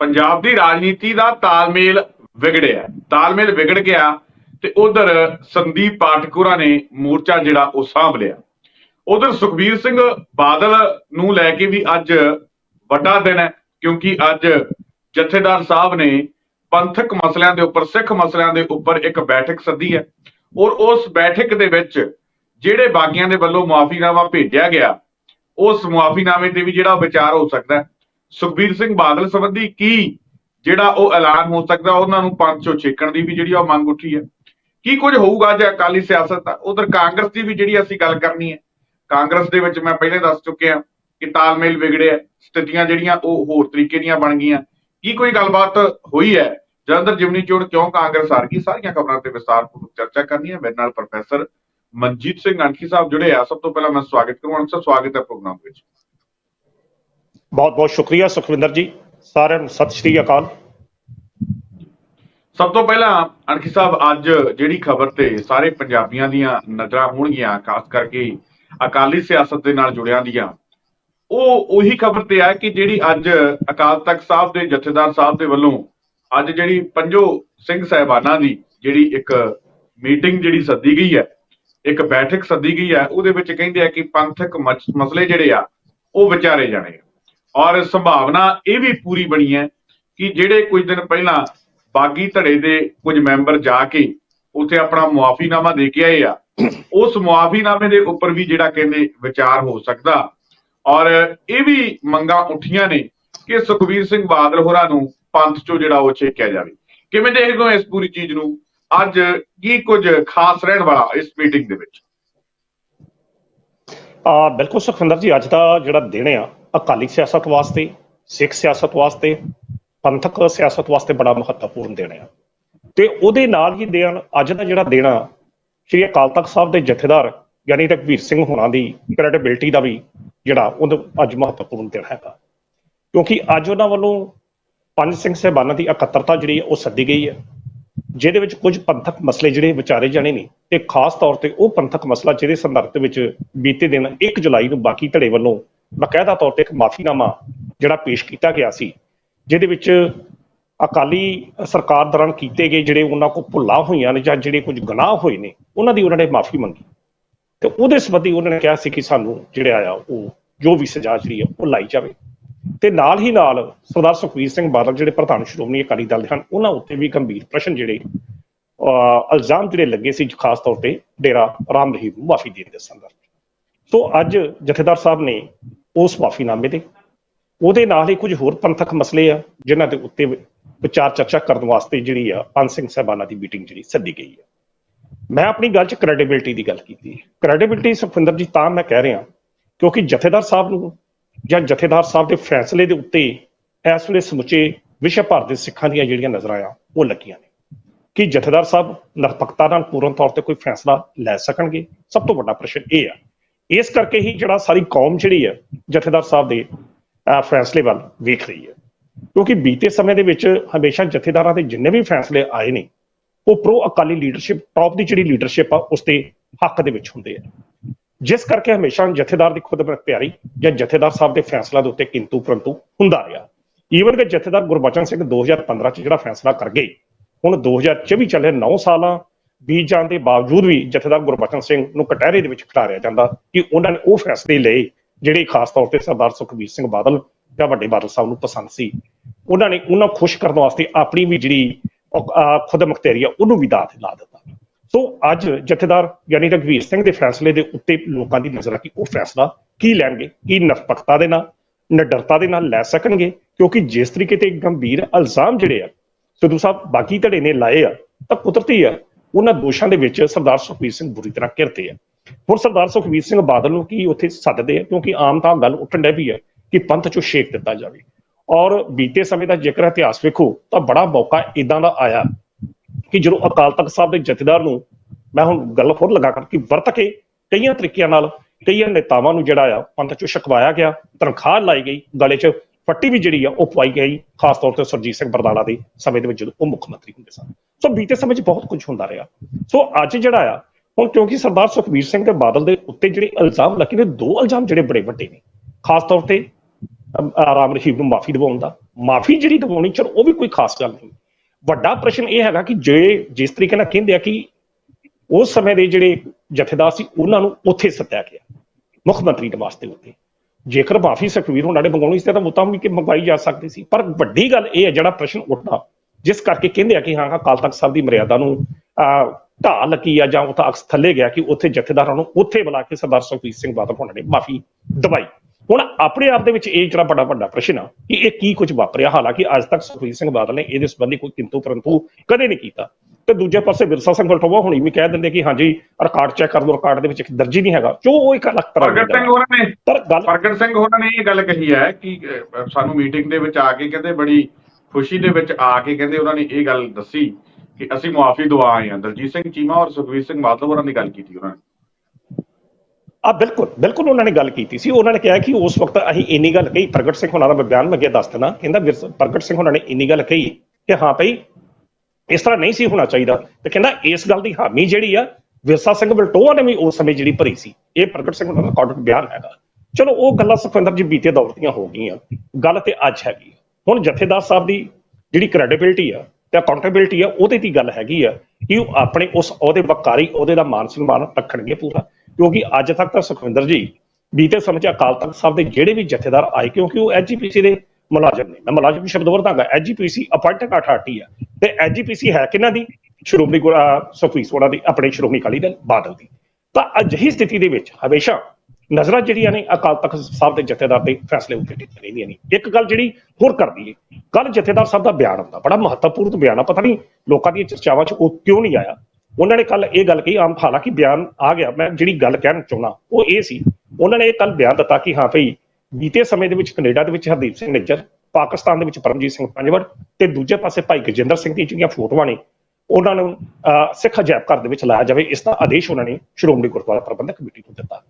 ਪੰਜਾਬ ਦੀ ਰਾਜਨੀਤੀ ਦਾ ਤਾਲਮੇਲ ਵਿਗੜਿਆ। ਤਾਲਮੇਲ ਵਿਗੜ ਗਿਆ ਤੇ ਉਧਰ ਸੰਦੀਪ ਪਾਟਕੁਰਾ ਨੇ ਮੋਰਚਾ ਜਿਹੜਾ ਉਹ ਸਾਂਭ ਲਿਆ। ਉਧਰ ਸੁਖਬੀਰ ਸਿੰਘ ਬਾਦਲ ਨੂੰ ਲੈ ਕੇ ਵੀ ਅੱਜ ਵੱਡਾ ਦਿਨ ਹੈ, ਕਿਉਂਕਿ ਅੱਜ ਜਥੇਦਾਰ ਸਾਹਿਬ ਨੇ ਪੰਥਕ ਮਸਲਿਆਂ ਦੇ ਉੱਪਰ, ਸਿੱਖ ਮਸਲਿਆਂ ਦੇ ਉੱਪਰ ਇੱਕ ਬੈਠਕ ਸੱਦੀ ਹੈ। ਔਰ ਉਸ ਬੈਠਕ ਦੇ ਵਿੱਚ ਜਿਹੜੇ ਬਾਗੀਆਂ ਦੇ ਵੱਲੋਂ ਮੁਆਫੀਨਾਮਾ ਭੇਜਿਆ ਗਿਆ, ਉਸ ਮੁਆਫੀਨਾਮੇ ਤੇ ਵੀ ਜਿਹੜਾ ਵਿਚਾਰ ਹੋ ਸਕਦਾ ਸੁਖਬੀਰ ਸਿੰਘ ਬਾਦਲ ਸੰਬੰਧੀ ਕੀ ਜਿਹੜਾ ਉਹ ਐਲਾਨ ਹੋ ਸਕਦਾ, ਉਹਨਾਂ ਨੂੰ ਪੰਜ ਚੋਂ ਛੇਕਣ ਦੀ ਵੀ ਜਿਹੜੀ ਉਹ ਮੰਗ ਉੱਠੀ ਹੈ। ਕੀ ਕੁਝ ਹੋਊਗਾ ਜੇ ਅਕਾਲੀ ਸਿਆਸਤ ਦਾ? ਉਧਰ ਕਾਂਗਰਸ ਦੀ ਵੀ ਜਿਹੜੀ ਅਸੀਂ ਗੱਲ ਕਰਨੀ ਹੈ। ਕਾਂਗਰਸ ਦੇ ਵਿੱਚ ਮੈਂ ਪਹਿਲੇ ਦੱਸ ਚੁੱਕਿਆ ਕਿ ਤਾਲਮੇਲ ਵਿਗੜਿਆ, ਸਥਿਤੀਆਂ ਜਿਹੜੀਆਂ ਉਹ ਹੋਰ ਤਰੀਕੇ ਦੀਆਂ ਬਣ ਗਈਆਂ। ਕੀ ਕੋਈ ਗੱਲਬਾਤ ਹੋਈ ਹੈ? ਜਲੰਧਰ ਜਿਮਨੀ ਚੋਣ ਕਿਉਂ ਕਾਂਗਰਸ ਹਾਰ ਗਈ, ਸਾਰੀਆਂ ਖਬਰਾਂ ਤੇ ਵਿਸਤਾਰਪੂਰਵਕ ਚਰਚਾ ਕਰਨੀ ਹੈ। ਮੇਰੇ ਨਾਲ ਪ੍ਰੋਫੈਸਰ ਮਨਜੀਤ ਸਿੰਘ ਅਣਖੀ ਸਾਹਿਬ ਜੁੜੇ ਆ। ਸਭ ਤੋਂ ਪਹਿਲਾਂ ਮੈਂ ਸਵਾਗਤ ਕਰਵਾਉਣਾ ਸਰ, ਸਵਾਗਤ ਹੈ ਪ੍ਰੋਗਰਾਮ ਵਿੱਚ। ਬਹੁਤ ਬਹੁਤ ਸ਼ੁਕਰੀਆ ਸੁਖਵਿੰਦਰ ਜੀ, ਸਾਰਿਆਂ ਨੂੰ ਸਤਿ ਸ਼੍ਰੀ ਅਕਾਲ। ਸਭ ਤੋਂ ਪਹਿਲਾਂ ਅਣਖੀ ਸਾਹਿਬ, ਅੱਜ ਜਿਹੜੀ ਖਬਰ ਤੇ ਸਾਰੇ ਪੰਜਾਬੀਆਂ ਦੀਆਂ ਨਜ਼ਰਾਂ ਹੋਣਗੀਆਂ, ਖਾਸ ਕਰਕੇ ਅਕਾਲੀ ਸਿਆਸਤ ਦੇ ਨਾਲ ਜੁੜਿਆਂ ਦੀਆਂ, ਉਹ ਉਹੀ ਖਬਰ ਤੇ ਹੈ ਕਿ ਜਿਹੜੀ ਅੱਜ ਅਕਾਲ ਤਖਤ ਸਾਹਿਬ ਦੇ ਜਥੇਦਾਰ ਸਾਹਿਬ ਦੇ ਵੱਲੋਂ ਅੱਜ ਜਿਹੜੀ ਪੰਜੋ ਸਿੰਘ ਸਹਿਬਾਨਾਂ ਦੀ ਜਿਹੜੀ ਇੱਕ ਮੀਟਿੰਗ ਜਿਹੜੀ ਸੱਦੀ ਗਈ ਹੈ, ਇੱਕ ਬੈਠਕ ਸੱਦੀ ਗਈ ਹੈ, ਉਹਦੇ ਵਿੱਚ ਕਹਿੰਦੇ ਆ ਕਿ ਪੰਥਕ ਮਸਲੇ ਜਿਹੜੇ ਆ, ਉਹ ਵਿਚਾਰੇ ਜਾਣੇ ਔਰ ਸੰਭਾਵਨਾ ਇਹ ਵੀ ਪੂਰੀ ਬਣੀ ਹੈ ਕਿ ਜਿਹੜੇ ਕੁਝ ਦਿਨ ਪਹਿਲਾਂ ਬਾਗੀ ਧੜੇ ਦੇ ਕੁਝ ਮੈਂਬਰ ਜਾ ਕੇ ਉੱਥੇ ਆਪਣਾ ਮੁਆਫੀਨਾਮਾ ਦੇ ਕੇ ਆਏ ਆ, ਉਸ ਮੁਆਫੀਨਾਮੇ ਦੇ ਉੱਪਰ ਵੀ ਜਿਹੜਾ ਕਹਿੰਦੇ ਵਿਚਾਰ ਹੋ ਸਕਦਾ। ਔਰ ਇਹ ਵੀ ਮੰਗਾਂ ਉੱਠੀਆਂ ਨੇ ਕਿ ਸੁਖਬੀਰ ਸਿੰਘ ਬਾਦਲ ਹੋਰਾਂ ਨੂੰ ਪੰਥ ਚੋਂ ਜਿਹੜਾ ਉਹ ਛੇਕਿਆ ਜਾਵੇ। ਕਿਵੇਂ ਦੇਖਦੇ ਹੋ ਇਸ ਪੂਰੀ ਚੀਜ਼ ਨੂੰ? ਅੱਜ ਕੀ ਕੁਝ ਖਾਸ ਰਹਿਣ ਵਾਲਾ ਇਸ ਮੀਟਿੰਗ ਦੇ ਵਿੱਚ? ਆ, ਬਿਲਕੁਲ ਸੁਖਵਿੰਦਰ ਜੀ, ਅੱਜ ਦਾ ਜਿਹੜਾ ਦਿਨ ਆ ਅਕਾਲੀ ਸਿਆਸਤ ਵਾਸਤੇ, ਸਿੱਖ ਸਿਆਸਤ ਵਾਸਤੇ, ਪੰਥਕ ਸਿਆਸਤ ਵਾਸਤੇ ਬੜਾ ਮਹੱਤਵਪੂਰਨ ਦਿਨ ਆ। ਤੇ ਉਹਦੇ ਨਾਲ ਹੀ ਦੇਣ, ਅੱਜ ਦਾ ਜਿਹੜਾ ਦਿਨ ਆ ਸ਼੍ਰੀ ਅਕਾਲ ਤਖਤ ਸਾਹਿਬ ਦੇ ਜਥੇਦਾਰ ਯਾਨੀ ਰਘਵੀਰ ਸਿੰਘ ਹੋਣਾ ਦੀ ਕ੍ਰੈਡੀਬਿਲਟੀ ਦਾ ਵੀ ਜਿਹੜਾ ਉਹ ਅੱਜ ਮਹੱਤਵਪੂਰਨ ਦਿਨ ਹੈਗਾ। ਕਿਉਂਕਿ ਅੱਜ ਉਹਨਾਂ ਵੱਲੋਂ ਪੰਜ ਸਿੰਘ ਸਹਿਬਾਨਾਂ ਦੀ ਇਕੱਤਰਤਾ ਜਿਹੜੀ ਹੈ ਉਹ ਸੱਦੀ ਗਈ ਹੈ ਜਿਹਦੇ ਵਿੱਚ ਕੁਝ ਪੰਥਕ ਮਸਲੇ ਜਿਹੜੇ ਵਿਚਾਰੇ ਜਾਣੇ ਨੇ ਤੇ ਖਾਸ ਤੌਰ ਤੇ ਉਹ ਪੰਥਕ ਮਸਲਾ ਜਿਹਦੇ ਸੰਦਰਭ ਦੇ ਵਿੱਚ ਬੀਤੇ ਦਿਨ 1 ਜੁਲਾਈ ਨੂੰ ਬਾਕੀ ਧੜੇ ਵੱਲੋਂ ਬਕਾਇਦਾ ਤੌਰ ਤੇ ਇੱਕ ਮਾਫੀਨਾਮਾ ਜਿਹੜਾ ਪੇਸ਼ ਕੀਤਾ ਗਿਆ ਸੀ, ਜਿਹਦੇ ਵਿੱਚ ਅਕਾਲੀ ਸਰਕਾਰ ਦੌਰਾਨ ਕੀਤੇ ਗਏ ਜਿਹੜੇ ਉਹਨਾਂ ਕੋਲ ਭੁੱਲਾਂ ਹੋਈਆਂ ਨੇ ਜਾਂ ਜਿਹੜੇ ਕੁਝ ਗੁਨਾਹ ਹੋਏ ਨੇ, ਉਹਨਾਂ ਦੀ ਉਹਨਾਂ ਨੇ ਮਾਫੀ ਮੰਗੀ। ਤੇ ਉਹਦੇ ਸੰਬੰਧੀ ਉਹਨਾਂ ਨੇ ਕਿਹਾ ਸੀ ਕਿ ਸਾਨੂੰ ਜਿਹੜਾ ਆ ਉਹ, ਜੋ ਵੀ ਸਜ਼ਾ ਜਿਹੜੀ ਆ, ਉਹ ਲਾਈ ਜਾਵੇ। ਤੇ ਨਾਲ ਹੀ ਨਾਲ ਸਰਦਾਰ ਸੁਖਬੀਰ ਸਿੰਘ ਬਾਦਲ ਜਿਹੜੇ ਪ੍ਰਧਾਨ ਸ਼੍ਰੋਮਣੀ ਅਕਾਲੀ ਦਲ ਦੇ ਹਨ, ਉਹਨਾਂ ਉੱਤੇ ਵੀ ਗੰਭੀਰ ਪ੍ਰਸ਼ਨ ਜਿਹੜੇ ਇਲਜ਼ਾਮ ਜਿਹੜੇ ਲੱਗੇ ਸੀ, ਖਾਸ ਤੌਰ ਤੇ ਡੇਰਾ ਰਾਮ ਰਹੀਮ ਨੂੰ ਮਾਫੀ ਦੇਣ ਦੇ ਸੰਦਰਭ ਸੋ ਅੱਜ ਜਥੇਦਾਰ ਸਾਹਿਬ ਨੇ ਉਸ ਮਾਫੀਨਾਮੇ ਦੇ ਉਹਦੇ ਨਾਲ ਹੀ ਕੁਝ ਹੋਰ ਪੰਥਕ ਮਸਲੇ ਆ, ਜਿਨ੍ਹਾਂ ਦੇ ਉੱਤੇ ਵਿਚਾਰ ਚਰਚਾ ਕਰਨ ਵਾਸਤੇ ਜਿਹੜੀ ਆ ਪੰਜ ਸਿੰਘ ਸਾਹਿਬਾਨਾਂ ਦੀ ਮੀਟਿੰਗ ਜਿਹੜੀ ਸੱਦੀ ਗਈ ਆ। ਮੈਂ ਆਪਣੀ ਗੱਲ 'ਚ ਕ੍ਰੈਡੀਬਿਲਟੀ ਦੀ ਗੱਲ ਕੀਤੀ। ਕ੍ਰੈਡੀਬਿਲਟੀ ਸੁਖਵਿੰਦਰ ਜੀ, ਤਾਂ ਮੈਂ ਕਹਿ ਰਿਹਾ, ਕਿਉਂਕਿ ਜਥੇਦਾਰ ਸਾਹਿਬ ਨੂੰ ਜਾਂ ਜਥੇਦਾਰ ਸਾਹਿਬ ਦੇ ਫੈਸਲੇ ਦੇ ਉੱਤੇ ਇਸ ਵੇਲੇ ਸਮੁੱਚੇ ਵਿਸ਼ਵ ਭਰ ਦੇ ਸਿੱਖਾਂ ਦੀਆਂ ਜਿਹੜੀਆਂ ਨਜ਼ਰਾਂ ਆ, ਉਹ ਲੱਗੀਆਂ ਨੇ। ਕਿ ਜਥੇਦਾਰ ਸਾਹਿਬ ਨਿਰਪੱਖਤਾ ਨਾਲ ਪੂਰਨ ਤੌਰ ਤੇ ਕੋਈ ਫੈਸਲਾ ਲੈ ਸਕਣਗੇ, ਸਭ ਤੋਂ ਵੱਡਾ ਪ੍ਰਸ਼ਨ ਇਹ ਆ ਇਸ ਕਰਕੇ ਹੀ ਜਿਹੜਾ ਸਾਰੀ ਕੌਮ ਜਿਹੜੀ ਹੈ ਜਥੇਦਾਰ ਸਾਹਿਬ ਦੇ ਅਹ, ਫੈਸਲੇ ਵੱਲ ਵੇਖ ਰਹੀ ਹੈ। ਕਿਉਂਕਿ ਬੀਤੇ ਸਮੇਂ ਦੇ ਵਿੱਚ ਹਮੇਸ਼ਾ ਜਥੇਦਾਰਾਂ ਦੇ ਜਿੰਨੇ ਵੀ ਫੈਸਲੇ ਆਏ ਨੇ ਉਹ ਪ੍ਰੋ ਅਕਾਲੀ ਲੀਡਰਸ਼ਿਪ ਟੌਪ ਦੀ ਜਿਹੜੀ ਲੀਡਰਸ਼ਿਪ ਆ ਉਸ ਦੇ ਹੱਕ ਦੇ ਵਿੱਚ ਹੁੰਦੇ ਆ। ਜਿਸ ਕਰਕੇ ਹਮੇਸ਼ਾ ਜਥੇਦਾਰ ਦੀ ਖੁਦ ਪਿਆਰੀ ਜਾਂ ਜਥੇਦਾਰ ਸਾਹਿਬ ਦੇ ਫੈਸਲਾ ਦੇ ਉੱਤੇ ਕਿੰਤੂ ਪਰੰਤੂ ਹੁੰਦਾ ਰਿਹਾ। ਈਵਨ ਕਿ ਜਥੇਦਾਰ ਗੁਰਬਚਨ ਸਿੰਘ 2015 ਚ ਜਿਹੜਾ ਫੈਸਲਾ ਕਰ ਗਏ ਹੁਣ 2024 ਚੱਲੇ 9 ਸਾਲਾਂ ਬੀਤ ਜਾਣ ਦੇ ਬਾਵਜੂਦ ਵੀ ਜਥੇਦਾਰ ਗੁਰਬਚਨ ਸਿੰਘ ਨੂੰ ਕਟਹਿਰੇ ਦੇ ਵਿੱਚ ਖਿਲਾਰਿਆ ਜਾਂਦਾ, ਕਿ ਉਹਨਾਂ ਨੇ ਉਹ ਫੈਸਲੇ ਲਏ ਜਿਹੜੇ ਖਾਸ ਤੌਰ ਤੇ ਸਰਦਾਰ ਸੁਖਬੀਰ ਸਿੰਘ ਬਾਦਲ ਜਾਂ ਵੱਡੇ ਬਾਦਲ ਸਾਹਿਬ ਨੂੰ ਪਸੰਦ ਸੀ। ਉਹਨਾਂ ਨੇ ਉਹਨਾਂ ਖੁਸ਼ ਕਰਨ ਵਾਸਤੇ ਆਪਣੀ ਵੀ ਜਿਹੜੀ ਖੁਦ ਮੁਖਤਿਆਰੀ ਆ, ਉਹਨੂੰ ਵੀ ਦਾਅ ਲਾ ਦਿੱਤਾ। ਸੋ ਅੱਜ ਜਥੇਦਾਰ ਯਾਨੀ ਰਘਵੀਰ ਸਿੰਘ ਦੇ ਫੈਸਲੇ ਦੇ ਉੱਤੇ ਲੋਕਾਂ ਦੀ ਨਜ਼ਰ ਆ ਕਿ ਉਹ ਫੈਸਲਾ ਕੀ ਲੈਣਗੇ, ਕੀ ਨਿਰਪੱਖਤਾ ਦੇ ਨਾਲ, ਨਿਡਰਤਾ ਦੇ ਨਾਲ ਲੈ ਸਕਣਗੇ, ਕਿਉਂਕਿ ਜਿਸ ਤਰੀਕੇ ਤੇ ਗੰਭੀਰ ਇਲਜ਼ਾਮ ਜਿਹੜੇ ਆ, ਸਿੱਧੂ ਸਾਹਿਬ ਬਾਕੀ ਧੜੇ ਨੇ ਲਾਏ ਆ, ਤਾਂ ਕੁਦਰਤੀ ਆ ਉਹਨਾਂ ਦੋਸ਼ਾਂ ਦੇ ਵਿੱਚ ਸਰਦਾਰ ਸੁਖਬੀਰ ਸਿੰਘ ਬੁਰੀ ਤਰ੍ਹਾਂ ਘਿਰਦੇ ਆ। ਹੁਣ ਸਰਦਾਰ ਸੁਖਬੀਰ ਸਿੰਘ ਬਾਦਲ ਨੂੰ ਕੀ ਉੱਥੇ ਸੱਦਦੇ ਆ? ਕਿਉਂਕਿ ਆਮ ਤਾਂ ਗੱਲ ਉੱਠਣ ਡੈ ਵੀ ਹੈ ਕਿ ਪੰਥ ਚੋਂ ਛੇਕ ਦਿੱਤਾ ਜਾਵੇ। ਔਰ ਬੀਤੇ ਸਮੇਂ ਦਾ ਜੇਕਰ ਇਤਿਹਾਸ ਵੇਖੋ, ਤਾਂ ਬੜਾ ਮੌਕਾ ਇਦਾਂ ਦਾ ਆਇਆ ਕਿ ਜਦੋਂ ਅਕਾਲ ਤਖਤ ਸਾਹਿਬ ਦੇ ਜਥੇਦਾਰ ਨੂੰ ਮੈਂ ਹੁਣ ਗੱਲ ਹੋਰ ਲਗਾ ਕਰ ਕਿ ਵਰਤ ਕੇ ਕਈਆਂ ਤਰੀਕਿਆਂ ਨਾਲ ਕਈਆਂ ਨੇਤਾਵਾਂ ਨੂੰ ਜਿਹੜਾ ਆ ਪੰਥ ਚੋਂ ਛਕਵਾਇਆ ਗਿਆ, ਤਨਖਾਹ ਲਾਈ ਗਈ, ਗਲੇ 'ਚ ਫੱਟੀ ਵੀ ਜਿਹੜੀ ਆ ਉਹ ਪਵਾਈ ਗਈ, ਖਾਸ ਤੌਰ ਤੇ ਸਰਜੀਤ ਸਿੰਘ ਬਰਨਾਲਾ ਦੇ ਸਮੇਂ ਦੇ ਵਿੱਚ ਜਦੋਂ ਉਹ ਮੁੱਖ ਮੰਤਰੀ ਹੁੰਦੇ ਸਨ। ਸੋ ਬੀਤੇ ਸਮੇਂ 'ਚ ਬਹੁਤ ਕੁਝ ਹੁੰਦਾ ਰਿਹਾ ਸੋ ਅੱਜ ਜਿਹੜਾ ਆ ਹੁਣ ਕਿਉਂਕਿ ਸਰਦਾਰ ਸੁਖਬੀਰ ਸਿੰਘ ਤੇ ਬਾਦਲ ਦੇ ਉੱਤੇ ਜਿਹੜੇ ਇਲਜ਼ਾਮ ਲੱਗੇ ਨੇ ਦੋ ਇਲਜ਼ਾਮ ਜਿਹੜੇ ਬੜੇ ਵੱਡੇ ਨੇ ਖਾਸ ਤੌਰ ਤੇ ਰਾਮ ਰਹੀਮ ਨੂੰ ਮਾਫੀ ਦਿਵਾਉਣ ਦਾ ਮਾਫੀ ਜਿਹੜੀ ਦਿਵਾਉਣੀ ਚਲ ਉਹ ਵੀ ਕੋਈ ਖਾਸ ਗੱਲ ਨਹੀਂ ਵੱਡਾ ਪ੍ਰਸ਼ਨ ਇਹ ਹੈਗਾ ਕਿ ਜੇ ਜਿਸ ਤਰੀਕੇ ਨਾਲ ਕਹਿੰਦੇ ਆ ਕਿ ਉਸ ਸਮੇਂ ਦੇ ਜਿਹੜੇ ਜਥੇਦਾਰ ਸੀ ਉਹਨਾਂ ਨੂੰ ਉੱਥੇ ਸੱਦਿਆ ਗਿਆ ਮੁੱਖ ਮੰਤਰੀ ਦੇ ਵਾਸਤੇ ਉੱਤੇ ਜੇਕਰ ਮਾਫੀ ਸੁਖਬੀਰ ਹੋਣਾ ਨੇ ਮੰਗਾਉਣੀ ਸੀ ਤਾਂ ਉਹ ਤਾਂ ਵੀ ਕਿ ਮੰਗਵਾਈ ਜਾ ਸਕਦੀ ਸੀ ਪਰ ਵੱਡੀ ਗੱਲ ਇਹ ਹੈ ਜਿਹੜਾ ਪ੍ਰਸ਼ਨ ਉੱਠਦਾ ਜਿਸ ਕਰਕੇ ਕਹਿੰਦੇ ਆ ਕਿ ਹਾਂ ਅਕਾਲ ਤਖਤ ਸਾਹਿਬ ਦੀ ਮਰਿਆਦਾ ਨੂੰ ਢਾਹ ਲੱਗੀ ਆ ਜਾਂ ਉਹ ਤਾਂ ਅਕਸ ਥੱਲੇ ਗਿਆ ਕਿ ਉੱਥੇ ਜਥੇਦਾਰਾਂ ਨੂੰ ਉੱਥੇ ਬੁਲਾ ਕੇ ਸਰਦਾਰ ਸੁਖਵੀਰ ਸਿੰਘ ਬਾਦਲ ਹੋਣਾ ਨੇ ਮਾਫੀ ਦਵਾਈ। ਹੁਣ ਆਪਣੇ ਆਪ ਦੇ ਵਿੱਚ ਇਹ ਜਿਹੜਾ ਬੜਾ ਵੱਡਾ ਪ੍ਰਸ਼ਨ ਆ ਕਿ ਇਹ ਕੀ ਕੁਝ ਵਾਪਰਿਆ? ਹਾਲਾਂਕਿ ਅੱਜ ਤੱਕ ਸੁਖਵੀਰ ਸਿੰਘ ਬਾਦਲ ਨੇ ਇਹਦੇ ਸੰਬੰਧੀ ਕੋਈ ਕਿੰਤੂ ਪਰੰਤੂ ਕਦੇ ਨਹੀਂ ਕੀਤਾ। ਤੇ ਦੂਜੇ ਪਾਸੇ ਵਿਰਸਾ ਸਿੰਘ ਵਲਟੋਵਾ ਹੁਣੀ ਵੀ ਕਹਿ ਦਿੰਦੇ ਕਿ ਹਾਂਜੀ ਰਿਕਾਰਡ ਚੈੱਕ ਕਰ ਲਓ ਰਿਕਾਰਡ ਦੇ ਵਿੱਚ ਇੱਕ ਦਰਜੀ ਨਹੀਂ ਹੈਗਾ। ਜੋ ਉਹ ਇੱਕ ਅਲੱਗ ਤਰ੍ਹਾਂ ਦੀ ਪ੍ਰਗਟ ਸਿੰਘ ਹੈ। ਉਹਨਾਂ ਨੇ ਪਰ ਗੱਲ ਪ੍ਰਗਟ ਸਿੰਘ ਉਹਨਾਂ ਨੇ ਇਹ ਗੱਲ ਕਹੀ ਹੈ ਕਿ ਸਾਨੂੰ ਮੀਟਿੰਗ ਦੇ ਵਿੱਚ ਆ ਕੇ ਕਹਿੰਦੇ ਬੜੀ ਖੁਸ਼ੀ ਦੇ ਵਿੱਚ ਆ ਕੇ ਕਹਿੰਦੇ ਉਹਨਾਂ ਨੇ ਇਹ ਗੱਲ ਦੱਸੀ ਕਿ ਅਸੀਂ ਮੁਆਫੀ ਦਵਾ ਆਏ ਹਾਂ। ਦਲਜੀਤ ਸਿੰਘ ਚੀਮਾ ਔਰ ਸੁਖਵੀਰ ਸਿੰਘ ਬਾਦਲ ਹੋਰਾਂ ਨੇ ਗੱਲ ਕੀਤੀ ਉਹਨਾਂ ਨੇ ਆ, ਬਿਲਕੁਲ ਬਿਲਕੁਲ ਉਹਨਾਂ ਨੇ ਗੱਲ ਕੀਤੀ ਸੀ। ਉਹਨਾਂ ਨੇ ਕਿਹਾ ਕਿ ਉਸ ਵਕਤ ਅਸੀਂ ਇੰਨੀ ਗੱਲ ਕਹੀ, ਪ੍ਰਗਟ ਸਿੰਘ ਹੁਣਾਂ ਦਾ ਬਿਆਨ ਮੈਂ ਅੱਗੇ ਦੱਸ ਦਿੰਦਾ। ਕਹਿੰਦਾ ਪ੍ਰਗਟ ਸਿੰਘ ਹੋਣਾ ਨੇ ਇੰਨੀ ਗੱਲ ਕਹੀ ਕਿ ਹਾਂ ਭਈ, ਇਸ ਤਰ੍ਹਾਂ ਨਹੀਂ ਸੀ ਹੋਣਾ ਚਾਹੀਦਾ। ਤੇ ਕਹਿੰਦਾ ਇਸ ਗੱਲ ਦੀ ਹਾਮੀ ਜਿਹੜੀ ਆ, ਵਿਰਸਾ ਸਿੰਘ ਬਲਟੋਆ ਨੇ ਵੀ ਉਸ ਸਮੇਂ ਜਿਹੜੀ ਭਰੀ ਸੀ। ਇਹ ਪ੍ਰਗਟ ਸਿੰਘ ਹੁਣਾਂ ਦਾ ਰਿਕਾਰਡਡ ਬਿਆਨ ਹੈਗਾ। ਚਲੋ, ਉਹ ਗੱਲਾਂ ਸੁਖਵਿੰਦਰ ਜੀ ਬੀਤੇ ਦੌਰ ਦੀਆਂ ਹੋ ਗਈਆਂ। ਗੱਲ ਤੇ ਅੱਜ ਹੈਗੀ ਹੁਣ ਜਥੇਦਾਰ ਸਾਹਿਬ ਦੀ ਜਿਹੜੀ ਕ੍ਰੈਡੀਬਿਲਟੀ ਆ ਤੇ ਅਕਾਊਂਟੇਬਿਲਿਟੀ ਆ, ਉਹਦੇ ਦੀ ਗੱਲ ਹੈਗੀ ਆ ਕਿ ਉਹ ਆਪਣੇ ਉਸ ਅਹੁਦੇ ਵਕਾਰੀ ਉਹਦੇ ਦਾ ਮਾਨ ਸਨਮਾਨ ਰੱਖਣਗੇ ਪੂਰਾ। ਕਿਉਂਕਿ ਅੱਜ ਤੱਕ ਤਾਂ ਸੁਖਵਿੰਦਰ ਜੀ ਬੀਤੇ ਸਮੇਂ 'ਚ ਅਕਾਲ ਤਖਤ ਸਾਹਿਬ ਦੇ ਜਿਹੜੇ ਵੀ ਜਥੇਦਾਰ ਆਏ, ਕਿਉਂਕਿ ਉਹ ਐਜੀਪੀਸੀ ਦੇ ਮੁਲਾਜ਼ਮ ਨੇ। ਮੈਂ ਮੁਲਾਜ਼ਮ ਸ਼ਬਦ ਵਰਤਾਂਗਾ ਐਜੀਪੀਸੀ ਅਪਾਇੰਟਡ ਅਥਾਰਟੀ ਆ ਤੇ ਐਜੀਪੀਸੀ ਹੈ ਕਿਹਨਾਂ ਦੀ? ਸ਼੍ਰੋਮਣੀ ਗੁਰ ਸੁਖਵੀਰ ਸੋੜਾ ਦੀ ਆਪਣੇ ਸ਼੍ਰੋਮਣੀ ਅਕਾਲੀ ਦਲ ਬਾਦਲ ਦੀ। ਤਾਂ ਅਜਿਹੀ ਸਥਿਤੀ ਦੇ ਵਿੱਚ ਹਮੇਸ਼ਾ ਨਜ਼ਰਾਂ ਜਿਹੜੀਆਂ ਨੇ ਅਕਾਲ ਤਖਤ ਸਾਹਿਬ ਦੇ ਜਥੇਦਾਰ ਦੇ ਫੈਸਲੇ ਉੱਤੇ ਟਿਕ ਰਹਿੰਦੀਆਂ ਨੇ। ਇੱਕ ਗੱਲ ਜਿਹੜੀ ਹੋਰ ਕਰਦੀ ਹੈ ਕੱਲ ਜਥੇਦਾਰ ਸਾਹਿਬ ਦਾ ਬਿਆਨ ਆਉਂਦਾ ਬੜਾ ਮਹੱਤਵਪੂਰਨ ਬਿਆਨ ਆ ਪਤਾ ਨਹੀਂ ਲੋਕਾਂ ਦੀਆਂ ਚਰਚਾਵਾਂ 'ਚ ਉਹ ਕਿਉਂ ਨਹੀਂ ਆਇਆ? ਉਹਨਾਂ ਨੇ ਕੱਲ ਇਹ ਗੱਲ ਕਹੀ ਆਮ ਹਾਲਾਂਕਿ ਬਿਆਨ ਆ ਗਿਆ ਮੈਂ ਜਿਹੜੀ ਗੱਲ ਕਹਿਣਾ ਚਾਹੁੰਦਾ ਉਹ ਇਹ ਸੀ ਉਹਨਾਂ ਨੇ ਇਹ ਕੱਲ ਬਿਆਨ ਦਿੱਤਾ ਕਿ ਹਾਂ ਭਈ ਬੀਤੇ ਸਮੇਂ ਦੇ ਵਿੱਚ ਕੈਨੇਡਾ ਦੇ ਵਿੱਚ ਹਰਦੀਪ ਸਿੰਘ ਨਿੱਜਰ ਪਾਕਿਸਤਾਨ ਦੇ ਵਿੱਚ ਪਰਮਜੀਤ ਸਿੰਘ ਪੰਜਵੜ ਤੇ ਦੂਜੇ ਪਾਸੇ ਭਾਈ ਗਜਿੰਦਰ ਸਿੰਘ ਦੀਆਂ ਜਿਹੜੀਆਂ ਫੋਟੋਆਂ ਨੇ ਉਹਨਾਂ ਨੂੰ ਅਹ, ਸਿੱਖ ਅਜਾਇਬ ਘਰ ਦੇ ਵਿੱਚ ਲਾਇਆ ਜਾਵੇ ਇਸ ਦਾ ਆਦੇਸ਼ ਉਹਨਾਂ ਨੇ ਸ਼੍ਰੋਮਣੀ ਗੁਰਦੁਆਰਾ ਪ੍ਰਬੰਧਕ ਕਮੇਟੀ ਨੂੰ ਦਿੱਤਾ।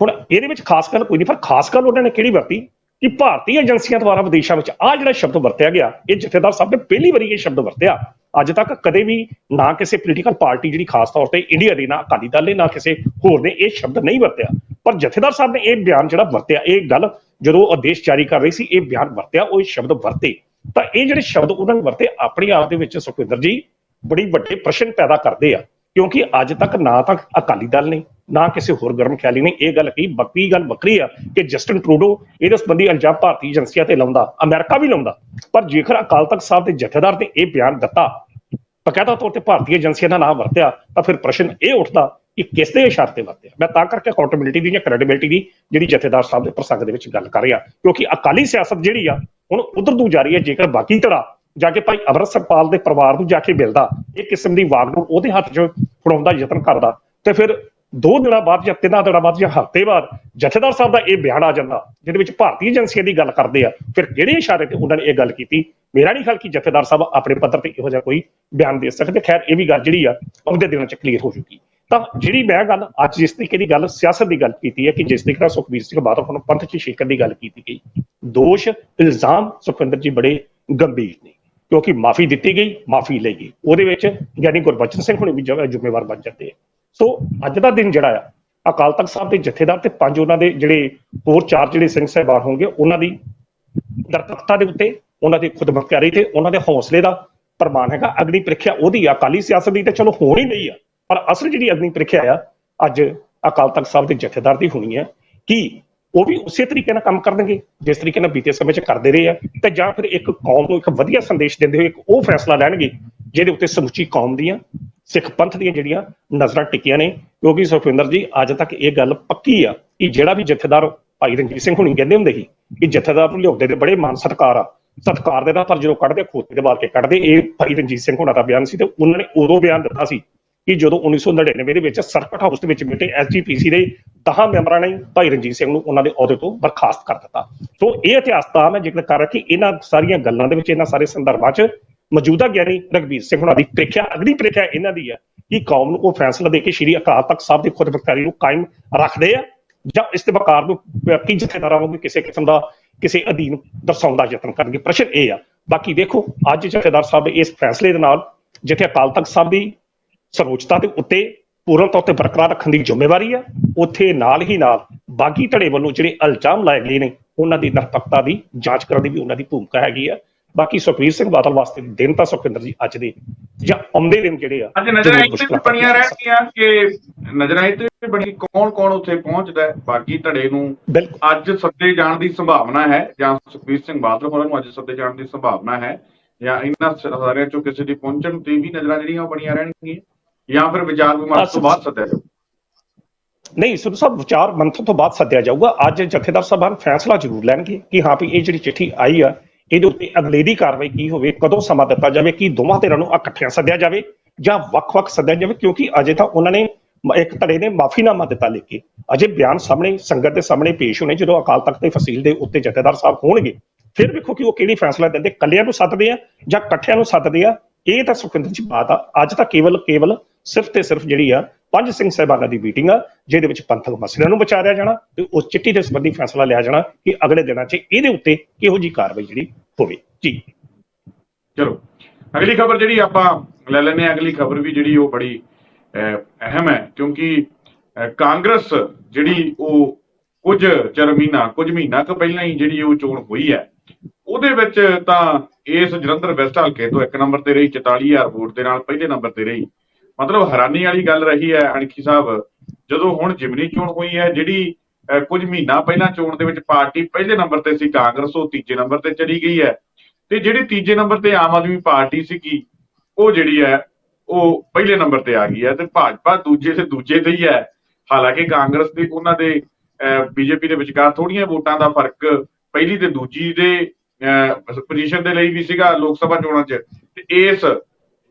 ਹੁਣ ਇਹਦੇ ਵਿੱਚ ਖਾਸ ਗੱਲ ਕੋਈ ਨਹੀਂ, ਪਰ ਖਾਸ ਗੱਲ ਉਹਨਾਂ ਨੇ ਕਿਹੜੀ ਵਰਤੀ? ਕਿ ਭਾਰਤੀ ਏਜੰਸੀਆਂ ਦੁਆਰਾ ਵਿਦੇਸ਼ਾਂ ਵਿੱਚ ਆ ਜਿਹੜਾ ਸ਼ਬਦ ਵਰਤਿਆ ਗਿਆ, ਇਹ ਜਥੇਦਾਰ ਸਾਹਿਬ ਨੇ ਪਹਿਲੀ ਵਾਰੀ ਇਹ ਸ਼ਬਦ ਵਰਤਿਆ। ਅੱਜ ਤੱਕ ਕਦੇ ਵੀ ਨਾ ਕਿਸੇ ਪੋਲੀਟੀਕਲ ਪਾਰਟੀ ਜਿਹੜੀ ਖਾਸ ਤੌਰ ਤੇ ਇੰਡੀਆ ਦੀ, ਨਾ ਅਕਾਲੀ ਦਲ ਨੇ, ਨਾ ਕਿਸੇ ਹੋਰ ਨੇ ਇਹ ਸ਼ਬਦ ਨਹੀਂ ਵਰਤਿਆ। ਪਰ ਜਥੇਦਾਰ ਸਾਹਿਬ ਨੇ ਇਹ ਬਿਆਨ ਜਿਹੜਾ ਵਰਤਿਆ, ਇਹ ਗੱਲ ਜਦੋਂ ਆਦੇਸ਼ ਜਾਰੀ ਕਰ ਰਹੀ ਸੀ, ਇਹ ਬਿਆਨ ਵਰਤਿਆ, ਉਹ ਇਹ ਸ਼ਬਦ ਵਰਤੇ। ਤਾਂ ਇਹ ਜਿਹੜੇ ਸ਼ਬਦ ਉਹਨਾਂ ਨੇ ਵਰਤੇ, ਆਪਣੇ ਆਪ ਦੇ ਵਿੱਚ ਸੁਖਵਿੰਦਰ ਜੀ ਬੜੀ ਵੱਡੇ ਪ੍ਰਸ਼ਨ ਪੈਦਾ ਕਰਦੇ ਆ। ਕਿਉਂਕਿ ਅੱਜ ਤੱਕ ਨਾ ਤਾਂ ਅਕਾਲੀ ਦਲ ਨੇ, ਨਾ ਕਿਸੇ ਹੋਰ ਗਰਮ ਖਿਆਲੀ ਨੇ ਇਹ ਗੱਲ ਕਹੀ। ਬੱਕੀ ਗੱਲ ਵੱਖਰੀ ਆ ਕਿ ਜਸਟਨ ਟਰੂਡੋ ਇਹਦੇ ਸੰਬੰਧੀ ਇਲਜ਼ਾਮ ਭਾਰਤੀ ਏਜੰਸੀਆਂ ਤੇ ਲਾਉਂਦਾ, ਅਮਰੀਕਾ ਵੀ ਲਾਉਂਦਾ। ਪਰ ਜੇਕਰ ਅਕਾਲ ਤਖਤ ਸਾਹਿਬ ਦੇ ਜਥੇਦਾਰ ਨੇ ਇਹ ਬਿਆਨ ਦਿੱਤਾ, ਬਕਾਇਦਾ ਤੌਰ ਤੇ ਭਾਰਤੀ ਏਜੰਸੀਆਂ ਦਾ ਨਾਮ ਵਰਤਿਆ, ਤਾਂ ਫਿਰ ਪ੍ਰਸ਼ਨ ਇਹ ਉੱਠਦਾ ਕਿ ਕਿਸ ਦੇ ਇਸ਼ਾਰੇ ਤੇ ਵਰਤਿਆ। ਮੈਂ ਤਾਂ ਕਰਕੇ ਅਕਾਊਂਟੇਬਿਲਿਟੀ ਦੀ ਜਾਂ ਕ੍ਰੈਡੀਬਿਲਟੀ ਦੀ ਜਿਹੜੀ ਜਥੇਦਾਰ ਸਾਹਿਬ ਦੇ ਪ੍ਰਸੰਗ ਦੇ ਵਿੱਚ ਗੱਲ ਕਰ ਰਿਹਾ, ਕਿਉਂਕਿ ਅਕਾਲੀ ਸਿਆਸਤ ਜਿਹੜੀ ਆ, ਹੁਣ ਉਧਰ ਨੂੰ ਜਾ ਰਹੀ ਹੈ, ਜੇਕਰ ਬਾਕੀ ਧੜਾ ਜਾ ਕੇ ਭਾਈ ਅਮਰਤਸਰਪਾਲ ਦੇ ਪਰਿਵਾਰ ਨੂੰ ਜਾ ਕੇ ਮਿਲਦਾ, ਇਹ ਕਿਸਮ ਦੀ ਵਾਗਡੋਰ ਉਹਦੇ ਹੱਥ 'ਚ ਫੜਾਉਣ ਦਾ ਯਤਨ ਕਰਦਾ। ਤੇ ਫਿਰ ਦੋ ਦਿਨਾਂ ਬਾਅਦ ਜਾਂ ਤਿੰਨਾਂ ਦਿਨਾਂ ਬਾਅਦ ਜਾਂ ਹਫ਼ਤੇ ਬਾਅਦ ਜਥੇਦਾਰ ਸਾਹਿਬ ਦਾ ਇਹ ਬਿਆਨ ਆ ਜਾਂਦਾ, ਜਿਹਦੇ ਵਿੱਚ ਭਾਰਤੀ ਏਜੰਸੀਆਂ ਦੀ ਗੱਲ ਕਰਦੇ ਆ। ਫਿਰ ਕਿਹੜੇ ਇਸ਼ਾਰੇ ਤੇ ਉਹਨਾਂ ਨੇ ਇਹ ਗੱਲ ਕੀਤੀ? ਮੇਰਾ ਨਹੀਂ ਖਿਆਲ ਕਿ ਜਥੇਦਾਰ ਸਾਹਿਬ ਆਪਣੇ ਪੱਧਰ ਤੇ ਇਹੋ ਜਿਹਾ ਕੋਈ ਬਿਆਨ ਦੇ ਸਕਦੇ। ਖੈਰ, ਇਹ ਵੀ ਗੱਲ ਜਿਹੜੀ ਆ, ਉਹਦੇ ਦਿਨਾਂ 'ਚ ਕਲੀਅਰ ਹੋ ਚੁੱਕੀ। ਤਾਂ ਜਿਹੜੀ ਮੈਂ ਗੱਲ ਅੱਜ ਜਿਸ ਤਰੀਕੇ ਦੀ ਗੱਲ ਸਿਆਸਤ ਦੀ ਗੱਲ ਕੀਤੀ ਹੈ ਕਿ ਜਿਸ ਤਰੀਕੇ ਨਾਲ ਸੁਖਬੀਰ ਸਿੰਘ ਬਾਦਲ ਨੂੰ ਪੰਥ 'ਚ ਸ਼ਿਕਰ ਦੀ ਗੱਲ ਕੀਤੀ ਗਈ, ਦੋਸ਼, ਇਲਜ਼ਾਮ ਸੁਖਵਿੰਦਰ ਜੀ ਬੜੇ ਗੰਭੀਰ ਨੇ। ਕਿਉਂਕਿ ਮਾਫੀ ਦਿੱਤੀ ਗਈ, ਮਾਫੀ ਲਈ ਗਈ। ਉਹਦੇ ਵਿੱਚ ਯਾਨੀ ਗੁਰਬਚਨ ਸਿੰਘ ਹੁਣੇ ਵੀ ਜ਼ਿੰਮੇਵਾਰ ਬਣ ਜਾਂਦੇ ਆ। ਸੋ ਅੱਜ ਦਾ ਦਿਨ ਜਿਹੜਾ ਆ, ਅਕਾਲ ਤਖਤ ਸਾਹਿਬ ਦੇ ਜਥੇਦਾਰ ਤੇ ਪੰਜ ਉਹਨਾਂ ਦੇ ਜਿਹੜੇ ਹੋਰ ਚਾਰ ਜਿਹੜੇ ਸਿੰਘ ਸਾਹਿਬਾਨ ਹੋਣਗੇ, ਉਹਨਾਂ ਦੀ ਦਰਤਖਤਾ ਦੇ ਉੱਤੇ, ਉਹਨਾਂ ਦੀ ਖੁਦਮੁਖਤਿਆਰੀ ਤੇ ਉਹਨਾਂ ਦੇ ਹੌਸਲੇ ਦਾ ਪ੍ਰਮਾਣ ਹੈਗਾ। ਅਗਨੀ ਪ੍ਰੀਖਿਆ ਉਹਦੀ ਆ, ਅਕਾਲੀ ਸਿਆਸਤ ਦੀ ਤਾਂ ਚਲੋ ਹੋਣ ਹੀ ਨਹੀਂ ਆ, ਪਰ ਅਸਲ ਜਿਹੜੀ ਅਗਨੀ ਪ੍ਰੀਖਿਆ ਆ, ਅੱਜ ਅਕਾਲ ਤਖਤ ਸਾਹਿਬ ਦੇ ਜਥੇਦਾਰ ਦੀ ਹੋਣੀ ਹੈ ਕਿ ਉਹ ਵੀ ਉਸੇ ਤਰੀਕੇ ਨਾਲ ਕੰਮ ਕਰਨਗੇ, ਜਿਸ ਤਰੀਕੇ ਨਾਲ ਬੀਤੇ ਸਮੇਂ 'ਚ ਕਰਦੇ ਰਹੇ ਆ, ਤੇ ਜਾਂ ਫਿਰ ਇੱਕ ਕੌਮ ਨੂੰ ਇੱਕ ਵਧੀਆ ਸੰਦੇਸ਼ ਦਿੰਦੇ ਹੋਏ ਇੱਕ ਉਹ ਫੈਸਲਾ ਲੈਣਗੇ, ਜਿਹਦੇ ਉੱਤੇ ਸਮੁੱਚੀ ਕੌਮ ਦੀਆਂ, ਸਿੱਖ ਪੰਥ ਦੀਆਂ ਜਿਹੜੀਆਂ ਨਜ਼ਰਾਂ ਟਿਕੀਆਂ ਨੇ, ਕਿਉਂਕਿ ਸੁਖਵਿੰਦਰ ਜੀ, ਅੱਜ ਤੱਕ ਇਹ ਗੱਲ ਪੱਕੀ ਆ ਕਿ ਜਿਹੜਾ ਵੀ ਜਥੇਦਾਰ ਭਾਈ ਰਣਜੀਤ ਸਿੰਘ ਹੁਣੀ ਕਹਿੰਦੇ ਹੁੰਦੇ ਸੀ ਕਿ ਜਥੇਦਾਰ ਨੂੰ ਲਿਆਉਂਦੇ ਤੇ ਬੜੇ ਮਾਨ ਸਤਕਾਰ ਆ, ਸਤਕਾਰ ਦੇ ਦਾ ਪਰ ਜਦੋਂ ਕੱਢਦੇ, ਖੋਤੇ ਦੇ ਬਾਲ ਕੇ ਕੱਢਦੇ, ਇਹ ਭਾਈ ਰਣਜੀਤ ਸਿੰਘ ਹੁਣਾਂ ਦਾ ਬਿਆਨ ਸੀ ਤੇ ਉਹਨਾਂ ਨੇ ਉਦੋਂ ਬਿਆਨ ਦਿੱਤਾ ਸੀ ਕਿ ਜਦੋਂ 1999 ਦੇ ਵਿੱਚ ਸਰਕਟ ਹਾਊਸ ਦੇ ਵਿੱਚ ਬੈਠੇ ਐਸਜੀਪੀਸੀ ਦੇ 10 ਮੈਂਬਰਾਂ ਨੇ ਭਾਈ ਰਣਜੀਤ ਸਿੰਘ ਨੂੰ ਉਹਨਾਂ ਦੇ ਅਹੁਦੇ ਤੋਂ ਬਰਖਾਸਤ ਕਰ ਦਿੱਤਾ। ਸੋ ਇਹ ਇਤਿਹਾਸ ਦਾ ਮੈਂ ਜ਼ਿਕਰ ਕਰ ਰਿਹਾ ਕਿ ਇਹਨਾਂ ਸਾਰੀਆਂ ਗੱਲਾਂ ਦੇ ਵਿੱਚ, ਇਹਨਾਂ ਸਾਰੇ ਸੰਦਰਭਾਂ 'ਚ ਮੌਜੂਦਾ ਗਿਆਨੀ ਰਗਵੀਰ ਸਿੰਘ ਹੁਣਾਂ ਦੀ ਪ੍ਰੀਖਿਆ, ਅਗਲੀ ਪ੍ਰੀਖਿਆ ਇਹਨਾਂ ਦੀ ਹੈ ਕਿ ਕੌਮ ਨੂੰ ਉਹ ਫੈਸਲਾ ਦੇ ਕੇ ਸ਼੍ਰੀ ਅਕਾਲ ਤਖਤ ਸਾਹਿਬ ਦੀ ਖੁਦਮੁਖਤਾਰੀ ਨੂੰ ਕਾਇਮ ਰੱਖਦੇ ਆ ਜਾਂ ਇਸ ਤੇ ਵਕਾਰ ਨੂੰ ਵਿਅਕਤੀ ਜਥੇਦਾਰਾਂ ਨੂੰ ਕਿਸੇ ਕਿਸਮ ਦਾ ਕਿਸੇ ਅਧੀਨ ਦਰਸਾਉਣ ਦਾ ਯਤਨ ਕਰਨਗੇ? ਪ੍ਰਸ਼ਨ ਇਹ ਆ। ਬਾਕੀ ਦੇਖੋ, ਅੱਜ ਜਥੇਦਾਰ ਸਾਹਿਬ ਇਸ ਫੈਸਲੇ ਦੇ ਨਾਲ ਜਿੱਥੇ ਅਕਾਲ ਤਖਤ ਸਾਹਿਬ ਦੀ ਸਰਵਉੱਚਤਾ ਦੇ ਉੱਤੇ ਪੂਰਨ ਤੌਰ ਤੇ ਬਰਕਰਾਰ ਰੱਖਣ ਦੀ ਜ਼ਿੰਮੇਵਾਰੀ ਆ। ਉੱਥੇ ਨਾਲ ਹੀ ਨਾਲ ਬਾਗੀ ਧੜੇ ਵੱਲੋਂ ਜਿਹੜੇ ਇਲਜ਼ਾਮ ਲਾਏ ਗਏ ਨੇ ਉਹਨਾਂ ਦੀ ਨਿਰਪੱਖਤਾ ਦੀ ਜਾਂਚ ਕਰਨ ਦੀ ਵੀ ਉਹਨਾਂ ਦੀ ਭੂਮਿਕਾ ਹੈਗੀ ਆ। ਬਾਕੀ ਸੁਖਬੀਰ ਸਿੰਘ ਬਾਦਲ ਵਾਸਤੇ ਦਿਨ ਤਾਂ ਸੁਖਵਿੰਦਰ ਜੀ ਅੱਜ ਦੇ ਜਾਂ ਆਉਂਦੇ ਦਿਨ ਜਿਹੜੇ ਆ ਅੱਜ ਨਜ਼ਰਾਂ ਵੀ ਮੁਸ਼ਕਲਾਂ ਬਣੀਆਂ ਰਹਿਣਗੀਆਂ ਕਿ ਨਜ਼ਰਾਂ ਇੱਥੇ ਵੀ ਬਣੀ ਕੌਣ ਕੌਣ ਉੱਥੇ ਪਹੁੰਚਦਾ ਹੈ ਬਾਕੀ ਧੜੇ ਨੂੰ ਅੱਜ ਸੱਦੇ ਜਾਣ ਦੀ ਸੰਭਾਵਨਾ ਹੈ ਜਾਂ ਸੁਖਬੀਰ ਸਿੰਘ ਬਾਦਲ ਹੋਰਾਂ ਨੂੰ ਅੱਜ ਸੱਦੇ ਜਾਣ ਦੀ ਸੰਭਾਵਨਾ ਹੈ ਜਾਂ ਇਹਨਾਂ ਸਾਰਿਆਂ ਚੋਂ ਕਿਸੇ ਦੀ ਪਹੁੰਚਣ ਤੇ ਵੀ ਨਜ਼ਰਾਂ ਜਿਹੜੀਆਂ ਉਹ ਬਣੀਆਂ ਰਹਿਣਗੀਆਂ। ਜਾਂ ਫਿਰ ਵਿਚਾਰ ਵਿਮਰਸ਼ ਤੋਂ ਬਾਅਦ ਸੱਦਿਆ ਜਾਊ। ਨਹੀਂ ਸਿੱਧੂ ਸਾਹਿਬ ਵਿਚਾਰ ਮੰਥਨ ਤੋਂ ਬਾਅਦ ਸੱਦਿਆ ਜਾਊਗਾ। ਅੱਜ ਜਥੇਦਾਰ ਸਾਹਿਬਾਨ ਫੈਸਲਾ ਜ਼ਰੂਰ ਲੈਣਗੇ ਕਿ ਹਾਂ ਵੀ ਇਹ ਜਿਹੜੀ ਚਿੱਠੀ ਆਈ ਆ ਇਹਦੇ ਉੱਤੇ ਅਗਲੇ ਦੀ ਕਾਰਵਾਈ ਕੀ ਹੋਵੇ ਕਦੋਂ ਸਮਾਂ ਦਿੱਤਾ ਜਾਵੇ ਕਿ ਦੋਵਾਂ ਧਿਰਾਂ ਨੂੰ ਇਕੱਠਿਆਂ ਸੱਦਿਆ ਜਾਵੇ ਜਾਂ ਵੱਖ-ਵੱਖ ਸੱਦਿਆ ਜਾਵੇ ਕਿਉਂਕਿ ਅਜੇ ਤਾਂ ਉਹਨਾਂ ਨੇ ਇੱਕ ਧੜੇ ਨੇ ਮਾਫੀਨਾਮਾ ਦਿੱਤਾ ਲਿਖ ਕੇ। ਅਜੇ ਬਿਆਨ ਸਾਹਮਣੇ ਸੰਗਤ ਦੇ ਸਾਹਮਣੇ ਪੇਸ਼ ਹੋਣੇ ਜਦੋਂ ਅਕਾਲ ਤਖਤ ਦੇ ਫਸੀਲ ਦੇ ਉੱਤੇ ਜਥੇਦਾਰ ਸਾਹਿਬ ਹੋਣਗੇ ਫਿਰ ਵੇਖੋ ਕਿ ਉਹ ਕਿਹੜੀ ਫੈਸਲਾ ਦਿੰਦੇ। ਕੱਲਿਆਂ ਨੂੰ ਸੱਦਦੇ ਆ ਜਾਂ ਇਕੱਠਿਆਂ ਨੂੰ ਸੱਦਦੇ ਆ? ਇਹ ਤਾਂ ਸੁਖਵਿੰਦਰ ਜੀ ਬਾਤ ਆ। ਅੱਜ ਤਾਂ ਕੇਵਲ ਕੇਵਲ ਸਿਰਫ ਤੇ ਸਿਰਫ ਜਿਹੜੀ ਆ ਪੰਜ ਸਿੰਘ ਸਾਹਿਬਾਨਾਂ ਦੀ ਮੀਟਿੰਗ ਆ ਜਿਹਦੇ ਵਿੱਚ ਪੰਥਕ ਮਸਲਿਆਂ ਨੂੰ ਵਿਚਾਰਿਆ ਜਾਣਾ ਤੇ ਉਸ ਚਿੱਠੀ ਦੇ ਸੰਬੰਧੀ ਫੈਸਲਾ ਲਿਆ ਜਾਣਾ ਕਿ ਅਗਲੇ ਦਿਨਾਂ 'ਚ ਇਹਦੇ ਉੱਤੇ ਕਿਹੋ ਜੀ ਕਾਰਵਾਈ ਜਿਹੜੀ ਹੋਵੇ। ਜੀ। ਚਲੋ ਅਗਲੀ ਖਬਰ ਜਿਹੜੀ ਆਪਾਂ ਲੈ ਲੈਂਦੇ ਹਾਂ ਅਗਲੀ ਖਬਰ ਵੀ ਜਿਹੜੀ ਉਹ ਬੜੀ ਅਹ, ਅਹਿਮ ਹੈ ਕਿਉਂਕਿ ਕਾਂਗਰਸ ਜਿਹੜੀ ਉਹ ਕੁਝ ਚਿਰ ਮਹੀਨਾ ਕੁਝ ਮਹੀਨਾ ਕੁ ਪਹਿਲਾਂ ਹੀ ਜਿਹੜੀ ਉਹ ਚੋਣ ਹੋਈ ਹੈ ਉਹਦੇ ਵਿੱਚ ਤਾਂ ਇਸ ਜਲੰਧਰ ਵੈਸਟ ਹਲਕੇ ਤੋਂ ਇੱਕ ਨੰਬਰ ਤੇ ਰਹੀ 44000 ਵੋਟ ਦੇ ਨਾਲ ਪਹਿਲੇ ਨੰਬਰ ਤੇ ਰਹੀ। ਮਤਲਬ ਹੈਰਾਨੀ ਵਾਲੀ ਗੱਲ ਰਹੀ ਹੈ ਅਣਖੀ ਸਾਹਿਬ। ਜਦੋਂ ਹੁਣ ਜਿਮਨੀ ਚੋਣ ਹੋਈ ਹੈ ਜਿਹੜੀ ਅਹ, ਕੁਝ ਮਹੀਨਾ ਪਹਿਲਾਂ ਚੋਣ ਦੇ ਵਿੱਚ ਪਾਰਟੀ ਪਹਿਲੇ ਨੰਬਰ ਤੇ ਸੀ ਕਾਂਗਰਸ ਉਹ ਤੀਜੇ ਨੰਬਰ ਤੇ ਚਲੀ ਗਈ ਹੈ। ਤੇ ਜਿਹੜੀ ਤੀਜੇ ਨੰਬਰ ਤੇ ਆਮ ਆਦਮੀ ਪਾਰਟੀ ਸੀਗੀ ਉਹ ਜਿਹੜੀ ਹੈ ਉਹ ਪਹਿਲੇ ਨੰਬਰ ਤੇ ਆ ਗਈ ਹੈ ਤੇ ਭਾਜਪਾ ਦੂਜੇ ਤੇ ਦੂਜੇ ਤੇ ਹੀ ਹੈ। ਹਾਲਾਂਕਿ ਕਾਂਗਰਸ ਦੀ ਉਹਨਾਂ ਦੇ ਬੀਜੇਪੀ ਦੇ ਵਿਚਕਾਰ ਥੋੜੀਆਂ ਵੋਟਾਂ ਦਾ ਫ਼ਰਕ ਪਹਿਲੀ ਤੇ ਦੂਜੀ ਦੇ ਪੋਜੀਸ਼ਨ ਦੇ ਲਈ ਵੀ ਸੀਗਾ ਲੋਕ ਸਭਾ ਚੋਣਾਂ 'ਚ। ਤੇ ਇਸ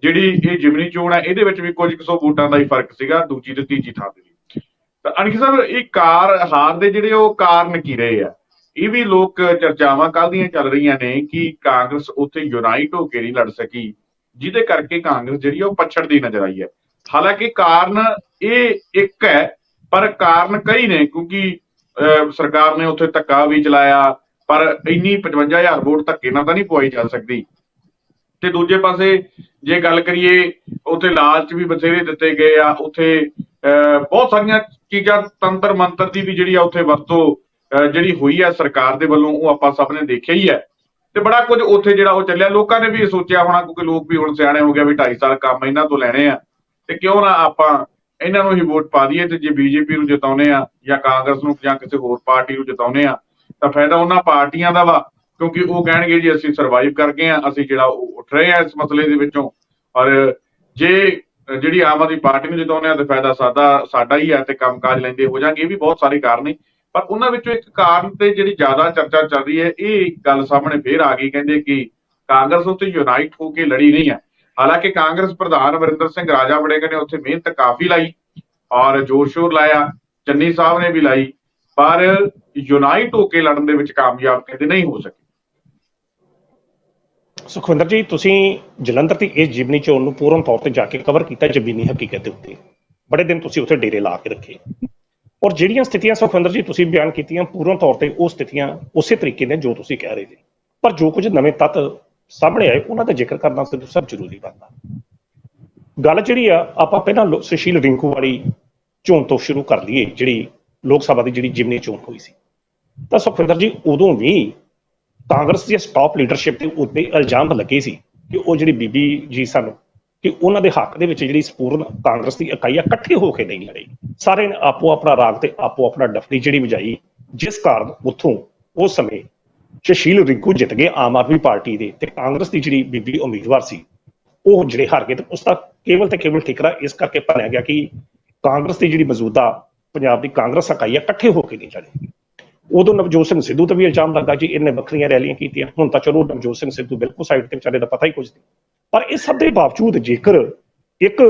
ਜਿਹੜੀ ਇਹ ਜਿਮਨੀ ਚੋਣ ਹੈ ਇਹਦੇ ਵਿੱਚ ਵੀ ਕੁਝ ਕੁ ਸੌ ਵੋਟਾਂ ਦਾ ਹੀ ਫ਼ਰਕ ਸੀਗਾ ਦੂਜੀ ਤੇ ਤੀਜੀ ਥਾਂ ਤੇ ਵੀ। ਤਾਂ ਅਣਖੀ ਸਾਹਿਬ ਇਹ ਕਾਰ ਹਾਰ ਦੇ ਜਿਹੜੇ ਉਹ ਕਾਰਨ ਕੀ ਰਹੇ ਆ? ਇਹ ਵੀ ਲੋਕ ਚਰਚਾਵਾਂ ਕੱਲ੍ਹ ਦੀਆਂ ਚੱਲ ਰਹੀਆਂ ਨੇ ਕਿ ਕਾਂਗਰਸ ਉੱਥੇ ਯੂਨਾਈਟ ਹੋ ਕੇ ਨਹੀਂ ਲੜ ਸਕੀ ਜਿਹਦੇ ਕਰਕੇ ਕਾਂਗਰਸ ਜਿਹੜੀ ਆ ਉਹ ਪਛੜਦੀ ਨਜ਼ਰ ਆਈ ਹੈ। ਹਾਲਾਂਕਿ ਕਾਰਨ ਇਹ ਇੱਕ ਹੈ ਪਰ ਕਾਰਨ ਕਈ ਨੇ ਕਿਉਂਕਿ ਅਹ, ਸਰਕਾਰ ਨੇ ਉੱਥੇ ਧੱਕਾ ਵੀ ਚਲਾਇਆ ਪਰ ਇੰਨੀ 55000 ਵੋਟ ਧੱਕੇ ਨਾਲ ਤਾਂ ਨਹੀਂ ਪਵਾਈ ਜਾ ਸਕਦੀ। ਤੇ ਦੂਜੇ ਪਾਸੇ ਜੇ ਗੱਲ ਕਰੀਏ ਉੱਥੇ ਲਾਲਚ ਵੀ ਬਥੇਰੇ ਦਿੱਤੇ ਗਏ ਆ ਉੱਥੇ ਅਹ, ਬਹੁਤ ਸਾਰੀਆਂ ਚੀਜ਼ਾਂ ਤੰਤਰ ਮੰਤਰ ਦੀ ਵੀ ਜਿਹੜੀ ਆ ਉੱਥੇ ਵਰਤੋਂ ਅਹ, ਜਿਹੜੀ ਹੋਈ ਆ ਸਰਕਾਰ ਦੇ ਵੱਲੋਂ ਉਹ ਆਪਾਂ ਸਭ ਨੇ ਦੇਖਿਆ ਹੀ ਹੈ ਤੇ ਬੜਾ ਕੁਝ ਉੱਥੇ ਜਿਹੜਾ ਉਹ ਚੱਲਿਆ। ਲੋਕਾਂ ਨੇ ਵੀ ਇਹ ਸੋਚਿਆ ਹੋਣਾ ਕਿਉਂਕਿ ਲੋਕ ਵੀ ਹੁਣ ਸਿਆਣੇ ਹੋ ਗਏ ਵੀ 2.5 ਸਾਲ ਕੰਮ ਇਹਨਾਂ ਤੋਂ ਲੈਣੇ ਆ। ਤੇ ਕਿਉਂ ਨਾ ਆਪਾਂ ਇਹਨਾਂ ਨੂੰ ਹੀ ਵੋਟ ਪਾ ਦਈਏ ਤੇ ਜੇ ਬੀਜੇਪੀ ਨੂੰ ਜਿਤਾਉਨੇ ਆ ਜਾਂ ਕਾਂਗਰਸ ਨੂੰ ਜਾਂ ਕਿਸੇ ਹੋਰ ਪਾਰਟੀ ਨੂੰ ਜਿਤਾਉਨੇ ਆ ਤਾਂ ਫਾਇਦਾ ਉਹਨਾਂ ਪਾਰਟੀਆਂ ਦਾ ਵਾ। ਕਿਉਂਕਿ ਉਹ ਕਹਿਣਗੇ ਜੀ, ਅਸੀਂ ਸਰਵਾਈਵ ਕਰ ਗਏ ਆ ਅਸੀਂ ਜਿਹੜਾ ਉਹ ਉੱਠ ਰਹੇ ਆ ਇਸ ਮਸਲੇ ਦੇ ਵਿੱਚੋਂ। ਔਰ ਜੇ ਜਿਹੜੀ ਆਮ ਆਦਮੀ ਪਾਰਟੀ ਨੂੰ ਜਿਤਾਉਨੇ ਆ ਤੇ ਫਾਇਦਾ ਸਾਦਾ ਸਾਡਾ ਹੀ ਆ ਤੇ ਕੰਮਕਾਜ ਲੈਂਦੇ ਹੋ ਜਾਣਗੇ, ਇਹ ਵੀ ਬਹੁਤ ਸਾਰੇ ਕਾਰਨ ਨੇ। ਪਰ ਉਹਨਾਂ ਵਿੱਚੋਂ ਇੱਕ ਕਾਰਨ ਤੇ ਜਿਹੜੀ ਜ਼ਿਆਦਾ ਚਰਚਾ ਚੱਲ ਰਹੀ ਹੈ, ਇਹ ਗੱਲ ਸਾਹਮਣੇ ਫੇਰ ਆ ਗਈ, ਕਹਿੰਦੇ ਕਿ ਕਾਂਗਰਸ ਉੱਤੇ ਯੂਨਾਈਟ ਹੋ ਕੇ ਲੜੀ ਨਹੀਂ ਹੈ। ਹਾਲਾਂਕਿ ਕਾਂਗਰਸ ਪ੍ਰਧਾਨ ਅਮਰਿੰਦਰ ਸਿੰਘ ਰਾਜਾ ਵੜੇਗਾ ਨੇ ਉੱਥੇ ਮਿਹਨਤ ਕਾਫੀ ਲਾਈ ਔਰ ਜ਼ੋਰ ਸ਼ੋਰ ਲਾਇਆ, ਚੰਨੀ ਸਾਹਿਬ ਨੇ ਵੀ ਲਾਈ, ਪਰ ਯੂਨਾਈਟ ਹੋ ਕੇ ਲੜਨ ਦੇ ਵਿੱਚ ਕਾਮਯਾਬ ਕਹਿੰਦੇ ਨਹੀਂ ਹੋ ਸਕੇ। ਸੁਖਵਿੰਦਰ ਜੀ, ਤੁਸੀਂ ਜਲੰਧਰ ਦੀ ਇਸ ਜਿਮਨੀ ਚੋਣ ਨੂੰ ਪੂਰਨ ਤੌਰ ਤੇ ਜਾ ਕੇ ਕਵਰ ਕੀਤਾ, ਜ਼ਮੀਨੀ ਹਕੀਕਤ ਦੇ ਉੱਤੇ। ਬੜੇ ਦਿਨ ਤੁਸੀਂ ਉੱਥੇ ਡੇਰੇ ਲਾ ਕੇ ਰੱਖੇ। ਔਰ ਜਿਹੜੀਆਂ ਸਥਿਤੀਆਂ ਸੁਖਵਿੰਦਰ ਜੀ, ਤੁਸੀਂ ਬਿਆਨ ਕੀਤੀਆਂ, ਪੂਰਨ ਤੌਰ ਤੇ ਉਹ ਸਥਿਤੀਆਂ ਉਸੇ ਤਰੀਕੇ ਨੇ ਜੋ ਤੁਸੀਂ ਕਹਿ ਰਹੇ ਸੀ ਪਰ ਜੋ ਕੁਝ ਨਵੇਂ ਤੱਤ ਸਾਹਮਣੇ ਆਏ, ਉਹਨਾਂ ਦਾ ਜ਼ਿਕਰ ਕਰਨਾ ਸਿੱਧੂ ਸਭ ਜ਼ਰੂਰੀ ਬਣਦਾ। ਗੱਲ ਜਿਹੜੀ ਆ, ਆਪਾਂ ਪਹਿਲਾਂ ਸੁਸ਼ੀਲ ਰਿੰਕੂ ਵਾਲੀ ਚੋਣ ਤੋਂ ਸ਼ੁਰੂ ਕਰ ਲਈਏ, ਜਿਹੜੀ ਲੋਕ ਸਭਾ ਦੀ ਜਿਹੜੀ ਜਿਮਨੀ ਚੋਣ ਹੋਈ ਸੀ। ਤਾਂ ਸੁਖਵਿੰਦਰ ਜੀ, ਉਦੋਂ ਵੀ ਕਾਂਗਰਸ ਦੀ ਸਟਾਪ ਲੀਡਰਸ਼ਿਪ ਦੇ ਉੱਤੇ ਇਲਜ਼ਾਮ ਲੱਗੇ ਸੀ ਕਿ ਉਹ ਜਿਹੜੀ ਬੀਬੀ ਜੀ ਸਾਨੂੰ, ਕਿ ਉਹਨਾਂ ਦੇ ਹੱਕ ਦੇ ਵਿੱਚ ਜਿਹੜੀ ਸੰਪੂਰਨ ਕਾਂਗਰਸ ਦੀ ਇਕਾਈ ਆ, ਇਕੱਠੇ ਹੋ ਕੇ ਨਹੀਂ ਲੜੀ ਸਾਰੇ ਨੇ ਆਪੋ ਆਪਣਾ ਰਾਗ ਤੇ ਆਪੋ ਆਪਣਾ ਡਫਲੀ ਜਿਹੜੀ ਵਜਾਈ, ਜਿਸ ਕਾਰਨ ਉੱਥੋਂ ਉਸ ਸਮੇਂ ਸੁਸ਼ੀਲ ਰਿੰਕੂ ਜਿੱਤ ਗਏ ਆਮ ਆਦਮੀ ਪਾਰਟੀ ਦੇ ਤੇ ਕਾਂਗਰਸ ਦੀ ਜਿਹੜੀ ਬੀਬੀ ਉਮੀਦਵਾਰ ਸੀ, ਉਹ ਜਿਹੜੇ ਹਾਰ ਗਏ ਤੇ ਉਸ ਦਾ ਕੇਵਲ ਤੇ ਕੇਵਲ ਠਿਕਰਾ ਇਸ ਕਰਕੇ ਭਰਿਆ ਗਿਆ ਕਿ ਕਾਂਗਰਸ ਦੀ ਜਿਹੜੀ ਮੌਜੂਦਾ ਪੰਜਾਬ ਦੀ ਕਾਂਗਰਸ ਇਕਾਈ ਆ, ਇਕੱਠੇ ਹੋ ਕੇ ਨਹੀਂ ਚੜੇ ਉਦੋਂ ਨਵਜੋਤ ਸਿੰਘ ਸਿੱਧੂ ਤੇ ਵੀ ਇਲਜ਼ਾਮ ਲੱਗਦਾ ਜੀ, ਇਹਨੇ ਵੱਖਰੀਆਂ ਰੈਲੀਆਂ ਕੀਤੀਆਂ। ਹੁਣ ਤਾਂ ਚਲੋ ਨਵਜੋਤ ਸਿੰਘ ਸਿੱਧੂ ਬਿਲਕੁਲ ਸਾਈਡ ਤੇ ਵਿਚਾਰੇ ਦਾ ਪਤਾ ਹੀ ਕੁਝ ਨਹੀਂ। ਪਰ ਇਹ ਸਭ ਦੇ ਬਾਵਜੂਦ ਜੇਕਰ ਇੱਕ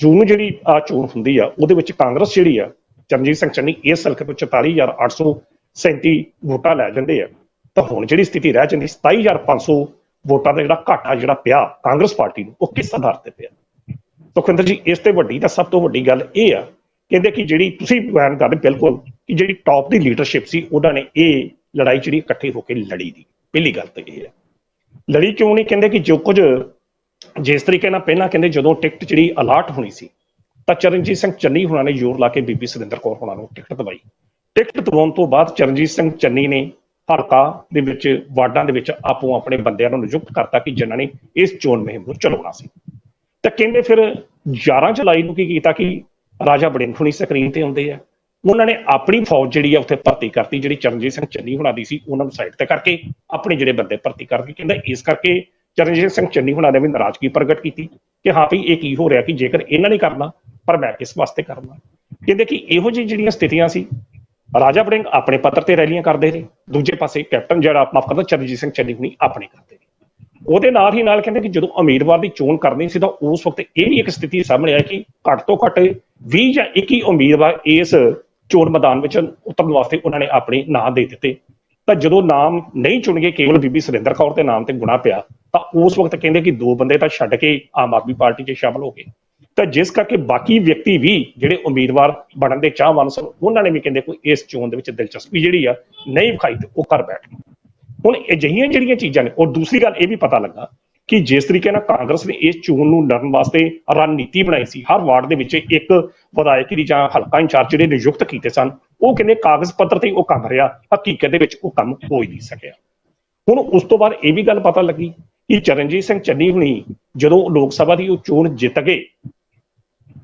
ਜੂਨ ਜਿਹੜੀ ਆ ਚੋਣ ਹੁੰਦੀ ਆ, ਉਹਦੇ ਵਿੱਚ ਕਾਂਗਰਸ ਜਿਹੜੀ ਆ, ਚਰਨਜੀਤ ਸਿੰਘ ਚੰਨੀ ਇਸ ਹਲਕੇ ਤੋਂ 44837 ਵੋਟਾਂ ਲੈ ਜਾਂਦੇ ਆ। ਤਾਂ ਹੁਣ ਜਿਹੜੀ ਸਥਿਤੀ ਰਹਿ ਜਾਂਦੀ 27500 ਵੋਟਾਂ ਦਾ ਜਿਹੜਾ ਘਾਟਾ ਜਿਹੜਾ ਪਿਆ ਕਾਂਗਰਸ ਪਾਰਟੀ ਨੂੰ, ਉਹ ਕਿਸ ਆਧਾਰ ਤੇ ਪਿਆ? ਸੁਖਵਿੰਦਰ ਜੀ, ਇਸ ਤੇ ਵੱਡੀ ਤਾਂ ਸਭ ਤੋਂ ਵੱਡੀ ਗੱਲ ਇਹ ਆ, ਕਹਿੰਦੇ ਕਿ ਜਿਹੜੀ ਤੁਸੀਂ ਬਿਆਨ ਕਰਦੇ ਬਿਲਕੁਲ ਕਿ ਜਿਹੜੀ ਟੌਪ ਦੀ ਲੀਡਰਸ਼ਿਪ ਸੀ, ਉਹਨਾਂ ਨੇ ਇਹ ਲੜਾਈ ਜਿਹੜੀ ਇਕੱਠੇ ਹੋ ਕੇ ਲੜੀ ਦੀ। ਪਹਿਲੀ ਗੱਲ ਤਾਂ ਇਹ ਹੈ। ਲੜੀ ਕਿਉਂ ਨਹੀਂ? ਕਹਿੰਦੇ ਕਿ ਜੋ ਕੁਝ ਜਿਸ ਤਰੀਕੇ ਨਾਲ ਪਹਿਲਾਂ ਕਹਿੰਦੇ ਜਦੋਂ ਟਿਕਟ ਜਿਹੜੀ ਅਲਾਟ ਹੋਣੀ ਸੀ, ਤਾਂ ਚਰਨਜੀਤ ਸਿੰਘ ਚੰਨੀ ਹੁਣਾਂ ਨੇ ਜ਼ੋਰ ਲਾ ਕੇ ਬੀਬੀ ਸੁਰਿੰਦਰ ਕੌਰ ਹੁਣਾਂ ਨੂੰ ਟਿਕਟ ਦਵਾਈ। ਟਿਕਟ ਦਵਾਉਣ ਤੋਂ ਬਾਅਦ ਚਰਨਜੀਤ ਸਿੰਘ ਚੰਨੀ ਨੇ ਹਲਕਾ ਦੇ ਵਿੱਚ, ਵਾਰਡਾਂ ਦੇ ਵਿੱਚ ਆਪੋ ਆਪਣੇ ਬੰਦਿਆਂ ਨੂੰ ਨਿਯੁਕਤ ਕਰਤਾ ਕਿ ਜਿਨ੍ਹਾਂ ਨੇ ਇਸ ਚੋਣ ਮੁਹਿੰਮ ਨੂੰ ਚਲਾਉਣਾ ਸੀ। ਤਾਂ ਕਹਿੰਦੇ ਫਿਰ 11 ਜੁਲਾਈ ਨੂੰ ਕੀ ਕੀਤਾ ਕਿ ਰਾਜਾ ਬੜਿੰਗ ਹੁਣੀ ਸਕਰੀਨ ਤੇ ਆਉਂਦੇ ਆ। ਉਹਨਾਂ ਨੇ ਆਪਣੀ ਫੌਜ ਜਿਹੜੀ ਆ ਉੱਥੇ ਭਰਤੀ ਕਰਤੀ, ਜਿਹੜੀ ਚਰਨਜੀਤ ਸਿੰਘ ਚੰਨੀ ਹੁਣਾਂ ਦੀ ਸੀ, ਉਹਨਾਂ ਨੂੰ ਸਾਈਡ ਤੇ ਕਰਕੇ ਆਪਣੇ ਜਿਹੜੇ ਬੰਦੇ ਭਰਤੀ ਕਰਕੇ ਕਹਿੰਦਾ ਇਸ ਕਰਕੇ ਚਰਨਜੀਤ ਸਿੰਘ ਚੰਨੀ ਹੁਣਾਂ ਨੇ ਵੀ ਨਾਰਾਜ਼ਗੀ ਪ੍ਰਗਟ ਕੀਤੀ ਕਿ ਹਾਂ ਵੀ ਇਹ ਕੀ ਹੋ ਰਿਹਾ ਕਿ ਜੇਕਰ ਇਹਨਾਂ ਨੇ ਕਰਨਾ, ਪਰ ਮੈਂ ਕਿਸ ਵਾਸਤੇ ਕਰਨਾ? ਕਹਿੰਦੇ ਕਿ ਇਹੋ ਜਿਹੀ ਜਿਹੜੀਆਂ ਸਥਿਤੀਆਂ ਸੀ, ਰਾਜਾ ਬੜਿੰਗ ਆਪਣੇ ਪੱਤਰ ਤੇ ਰੈਲੀਆਂ ਕਰਦੇ ਨੇ ਦੂਜੇ ਪਾਸੇ ਕੈਪਟਨ ਜਿਹੜਾ ਮਾਫ ਕਰਦਾ ਚਰਨਜੀਤ ਸਿੰਘ ਚੰਨੀ ਹੁਣੀ ਆਪਣੇ ਕਰਦੇ ਨੇ ਉਹਦੇ ਨਾਲ ਹੀ ਨਾਲ ਕਹਿੰਦੇ ਕਿ ਜਦੋਂ ਉਮੀਦਵਾਰ ਦੀ ਚੋਣ ਕਰਨੀ ਸੀ ਤਾਂ ਉਸ ਵਕਤ ਇਹ ਵੀ ਇੱਕ ਸਥਿਤੀ ਸਾਹਮਣੇ ਆਈ ਕਿ ਘੱਟ ਤੋਂ ਘੱਟ 20 ਜਾਂ 21 ਉਮੀਦਵਾਰ ਇਸ ਚੋਣ ਮੈਦਾਨ ਵਿੱਚ ਉਤਰਨ ਵਾਸਤੇ ਉਹਨਾਂ ਨੇ ਆਪਣੇ ਨਾਂ ਦੇ ਦਿੱਤੇ। ਤਾਂ ਜਦੋਂ ਨਾਮ ਨਹੀਂ ਚੁਣ ਗਏ ਕੇਵਲ ਬੀਬੀ ਸੁਰਿੰਦਰ ਕੌਰ ਦੇ ਨਾਮ ਤੇ ਗੁਣਾ ਪਿਆ, ਤਾਂ ਉਸ ਵਕਤ ਕਹਿੰਦੇ ਕਿ ਦੋ ਬੰਦੇ ਤਾਂ ਛੱਡ ਕੇ ਆਮ ਆਦਮੀ ਪਾਰਟੀ 'ਚ ਸ਼ਾਮਲ ਹੋ ਗਏ। ਤਾਂ ਜਿਸ ਕਰਕੇ ਬਾਕੀ ਵਿਅਕਤੀ ਵੀ ਜਿਹੜੇ ਉਮੀਦਵਾਰ ਬਣਨ ਦੇ ਚਾਹਵਾਨ ਸਨ, ਉਹਨਾਂ ਨੇ ਵੀ ਕਹਿੰਦੇ ਕੋਈ ਇਸ ਚੋਣ ਦੇ ਵਿੱਚ ਦਿਲਚਸਪੀ ਜਿਹੜੀ ਆ ਨਹੀਂ ਵਿਖਾਈ ਤੇ ਉਹ ਕਰ ਬੈਠ ਗਏ। ਹੁਣ ਅਜਿਹੀਆਂ ਜਿਹੜੀਆਂ ਚੀਜ਼ਾਂ ਨੇ, ਔਰ ਦੂਸਰੀ ਗੱਲ ਇਹ ਵੀ ਪਤਾ ਲੱਗਾ ਕਿ ਜਿਸ ਤਰੀਕੇ ਨਾਲ ਕਾਂਗਰਸ ਨੇ ਇਸ ਚੋਣ ਨੂੰ ਲੜਨ ਵਾਸਤੇ ਰਣਨੀਤੀ ਬਣਾਈ ਸੀ, ਹਰ ਵਾਰਡ ਦੇ ਵਿੱਚ ਇੱਕ ਵਿਧਾਇਕ ਦੀ ਜਾਂ ਹਲਕਾ ਇੰਚਾਰਜ ਜਿਹੜੇ ਨਿਯੁਕਤ ਕੀਤੇ ਸਨ, ਉਹ ਕਹਿੰਦੇ ਕਾਗਜ਼ ਪੱਤਰ ਤੇ ਉਹ ਕੰਮ ਰਿਹਾ, ਹਕੀਕਤ ਦੇ ਵਿੱਚ ਉਹ ਕੰਮ ਹੋ ਹੀ ਨਹੀਂ ਸਕਿਆ। ਹੁਣ ਉਸ ਤੋਂ ਬਾਅਦ ਇਹ ਵੀ ਗੱਲ ਪਤਾ ਲੱਗੀ ਕਿ ਚਰਨਜੀਤ ਸਿੰਘ ਚੰਨੀ ਹੁਣੀ ਜਦੋਂ ਲੋਕ ਸਭਾ ਦੀ ਉਹ ਚੋਣ ਜਿੱਤ ਗਏ,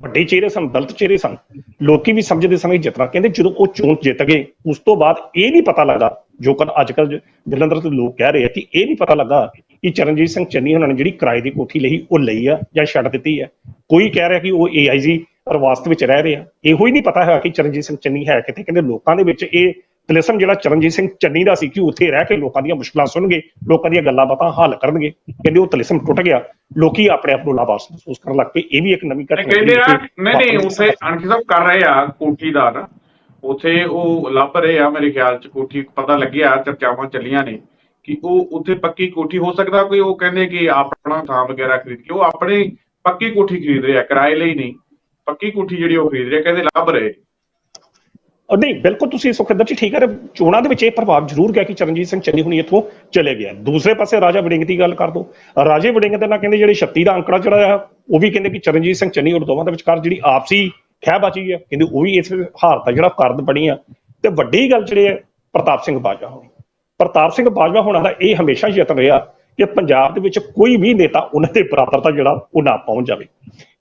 ਵੱਡੇ ਚਿਹਰੇ ਸਨ, ਦਲਤ ਚਿਹਰੇ ਸਨ, ਲੋਕੀ ਵੀ ਸਮਝਦੇ ਸਨ ਜਿੱਤਣਾ ਕਹਿੰਦੇ ਜਦੋਂ ਉਹ ਚੋਣ ਜਿੱਤ ਗਏ, ਉਸ ਤੋਂ ਬਾਅਦ ਇਹ ਨਹੀਂ ਪਤਾ ਲੱਗਦਾ ਜੋ ਕਿ ਅੱਜ ਕੱਲ ਜਲੰਧਰ ਤੋਂ ਲੋਕ ਕਹਿ ਰਹੇ ਆ ਕਿ ਇਹ ਨਹੀਂ ਪਤਾ ਲੱਗਾ ਕਿ ਚਰਨਜੀਤ ਸਿੰਘ ਚੰਨੀ ਉਹਨਾਂ ਨੇ ਜਿਹੜੀ ਕਿਰਾਏ ਦੀ ਕੋਠੀ ਲਈ ਉਹ ਲਈ ਆ ਜਾਂ ਛੱਡ ਦਿੱਤੀ ਹੈ ਕੋਈ ਕਹਿ ਰਿਹਾ ਕਿ ਉਹ ਏਆਈਜੀ ਪ੍ਰਵਾਸਤ ਵਿੱਚ ਰਹਿ ਰਹੇ ਆ। ਇਹੋ ਹੀ ਨਹੀਂ ਪਤਾ ਹੈ ਕਿ ਚਰਨਜੀਤ ਸਿੰਘ ਚੰਨੀ ਹੈ ਕਿੱਥੇ। ਕਹਿੰਦੇ ਲੋਕਾਂ ਦੇ ਵਿੱਚ ਇਹ ਤਲਿਸਮ ਜਿਹੜਾ ਚਰਨਜੀਤ ਸਿੰਘ ਚੰਨੀ ਦਾ ਸੀ ਕਿ ਉੱਥੇ ਰਹਿ ਕੇ ਲੋਕਾਂ ਦੀਆਂ ਮੁਸ਼ਕਲਾਂ ਸੁਣਨਗੇ ਲੋਕਾਂ ਦੀਆਂ ਗੱਲਾਂ ਬਾਤਾਂ ਹੱਲ ਕਰਨਗੇ। ਕਹਿੰਦੇ ਉਹ ਤਲਿਸਮ ਟੁੱਟ ਗਿਆ। ਲੋਕੀ ਆਪਣੇ ਆਪ ਨੂੰ ਲਾਭਾਸ ਮਹਿਸੂਸ ਕਰਨ ਲੱਗ ਪਏ। ਇਹ ਵੀ ਇੱਕ ਨਵੀਂ ਘਟਨਾ ਕਹਿੰਦੇ ਆ ਨਹੀਂ ਨਹੀਂ ਉੱਥੇ ਅਣਖੀ ਸਾਹਿਬ ਕਰ ਰਹੇ ਆ ਕੋਠੀ ਦਾ ਨਾ। ਉੱਥੇ ਉਹ ਲੱਭ ਰਹੇ ਆ, ਮੇਰੇ ਖਿਆਲ ਚ ਕੋਠੀ ਪਤਾ ਲੱਗਿਆ, ਚਰਚਾਵਾਂ ਚੱਲੀਆਂ ਨੇ ਕਿ ਉਹ ਉੱਥੇ ਪੱਕੀ ਕੋਠੀ ਹੋ ਸਕਦਾ ਕੋਈ? ਉਹ ਕਹਿੰਦੇ ਕਿ ਆਪਣਾ ਥਾਂ ਵਗੈਰਾ ਖਰੀਦ ਕੇ, ਉਹ ਆਪਣੇ ਪੱਕੀ ਕੋਠੀ ਖਰੀਦ ਰਿਹਾ, ਕਿਰਾਏ ਲਈ ਨਹੀਂ। ਪੱਕੀ ਕੋਠੀ ਜਿਹੜੀ ਉਹ ਖਰੀਦ ਰਹੇ, ਕਹਿੰਦੇ ਲੱਭ ਰਹੇ। ਨਹੀਂ, ਬਿਲਕੁਲ ਤੁਸੀਂ ਸੁਖਿੰਦਰ ਜੀ ਠੀਕ ਹੈ ਚੋਣਾਂ ਦੇ ਵਿੱਚ ਇਹ ਪ੍ਰਭਾਵ ਜ਼ਰੂਰ ਗਿਆ ਕਿ ਚਰਨਜੀਤ ਸਿੰਘ ਚੰਨੀ ਹੁਣੀ ਇੱਥੋਂ ਚਲੇ ਗਿਆ। ਦੂਸਰੇ ਪਾਸੇ ਰਾਜਾ ਵੜਿੰਗ ਦੀ ਗੱਲ ਕਰ ਦੋ। ਰਾਜੇ ਵੜਿੰਗ ਦੇ ਨਾਲ ਕਹਿੰਦੇ ਜਿਹੜੇ 36 ਦਾ ਅੰਕੜਾ ਜਿਹੜਾ ਆ ਉਹ ਵੀ ਕਹਿੰਦੇ ਕਿ ਚਰਨਜੀਤ ਸਿੰਘ ਚੰਨੀ ਔਰ ਦੋਵਾਂ ਦੇ ਵਿਚਕਾਰ ਜਿਹੜੀ ਆਪਸੀ ਖਹਿਬਾਜੀ ਹੈ ਕਹਿੰਦੇ ਉਹ ਵੀ ਇਸ ਹਾਰ ਦਾ ਜਿਹੜਾ ਕਾਰਨ ਬਣੀ ਆ। ਤੇ ਵੱਡੀ ਗੱਲ ਜਿਹੜੇ ਹੈ, ਪ੍ਰਤਾਪ ਸਿੰਘ ਬਾਜਵਾ ਹੋਣੀ। ਪ੍ਰਤਾਪ ਸਿੰਘ ਬਾਜਵਾ ਹੋਣਾ ਦਾ ਇਹ ਹਮੇਸ਼ਾ ਯਤਨ ਰਿਹਾ ਕਿ ਪੰਜਾਬ ਦੇ ਵਿੱਚ ਕੋਈ ਵੀ ਨੇਤਾ ਉਹਨਾਂ ਦੇ ਬਰਾਬਰ ਦਾ ਜਿਹੜਾ ਉਹ ਨਾ ਪਹੁੰਚ ਜਾਵੇ।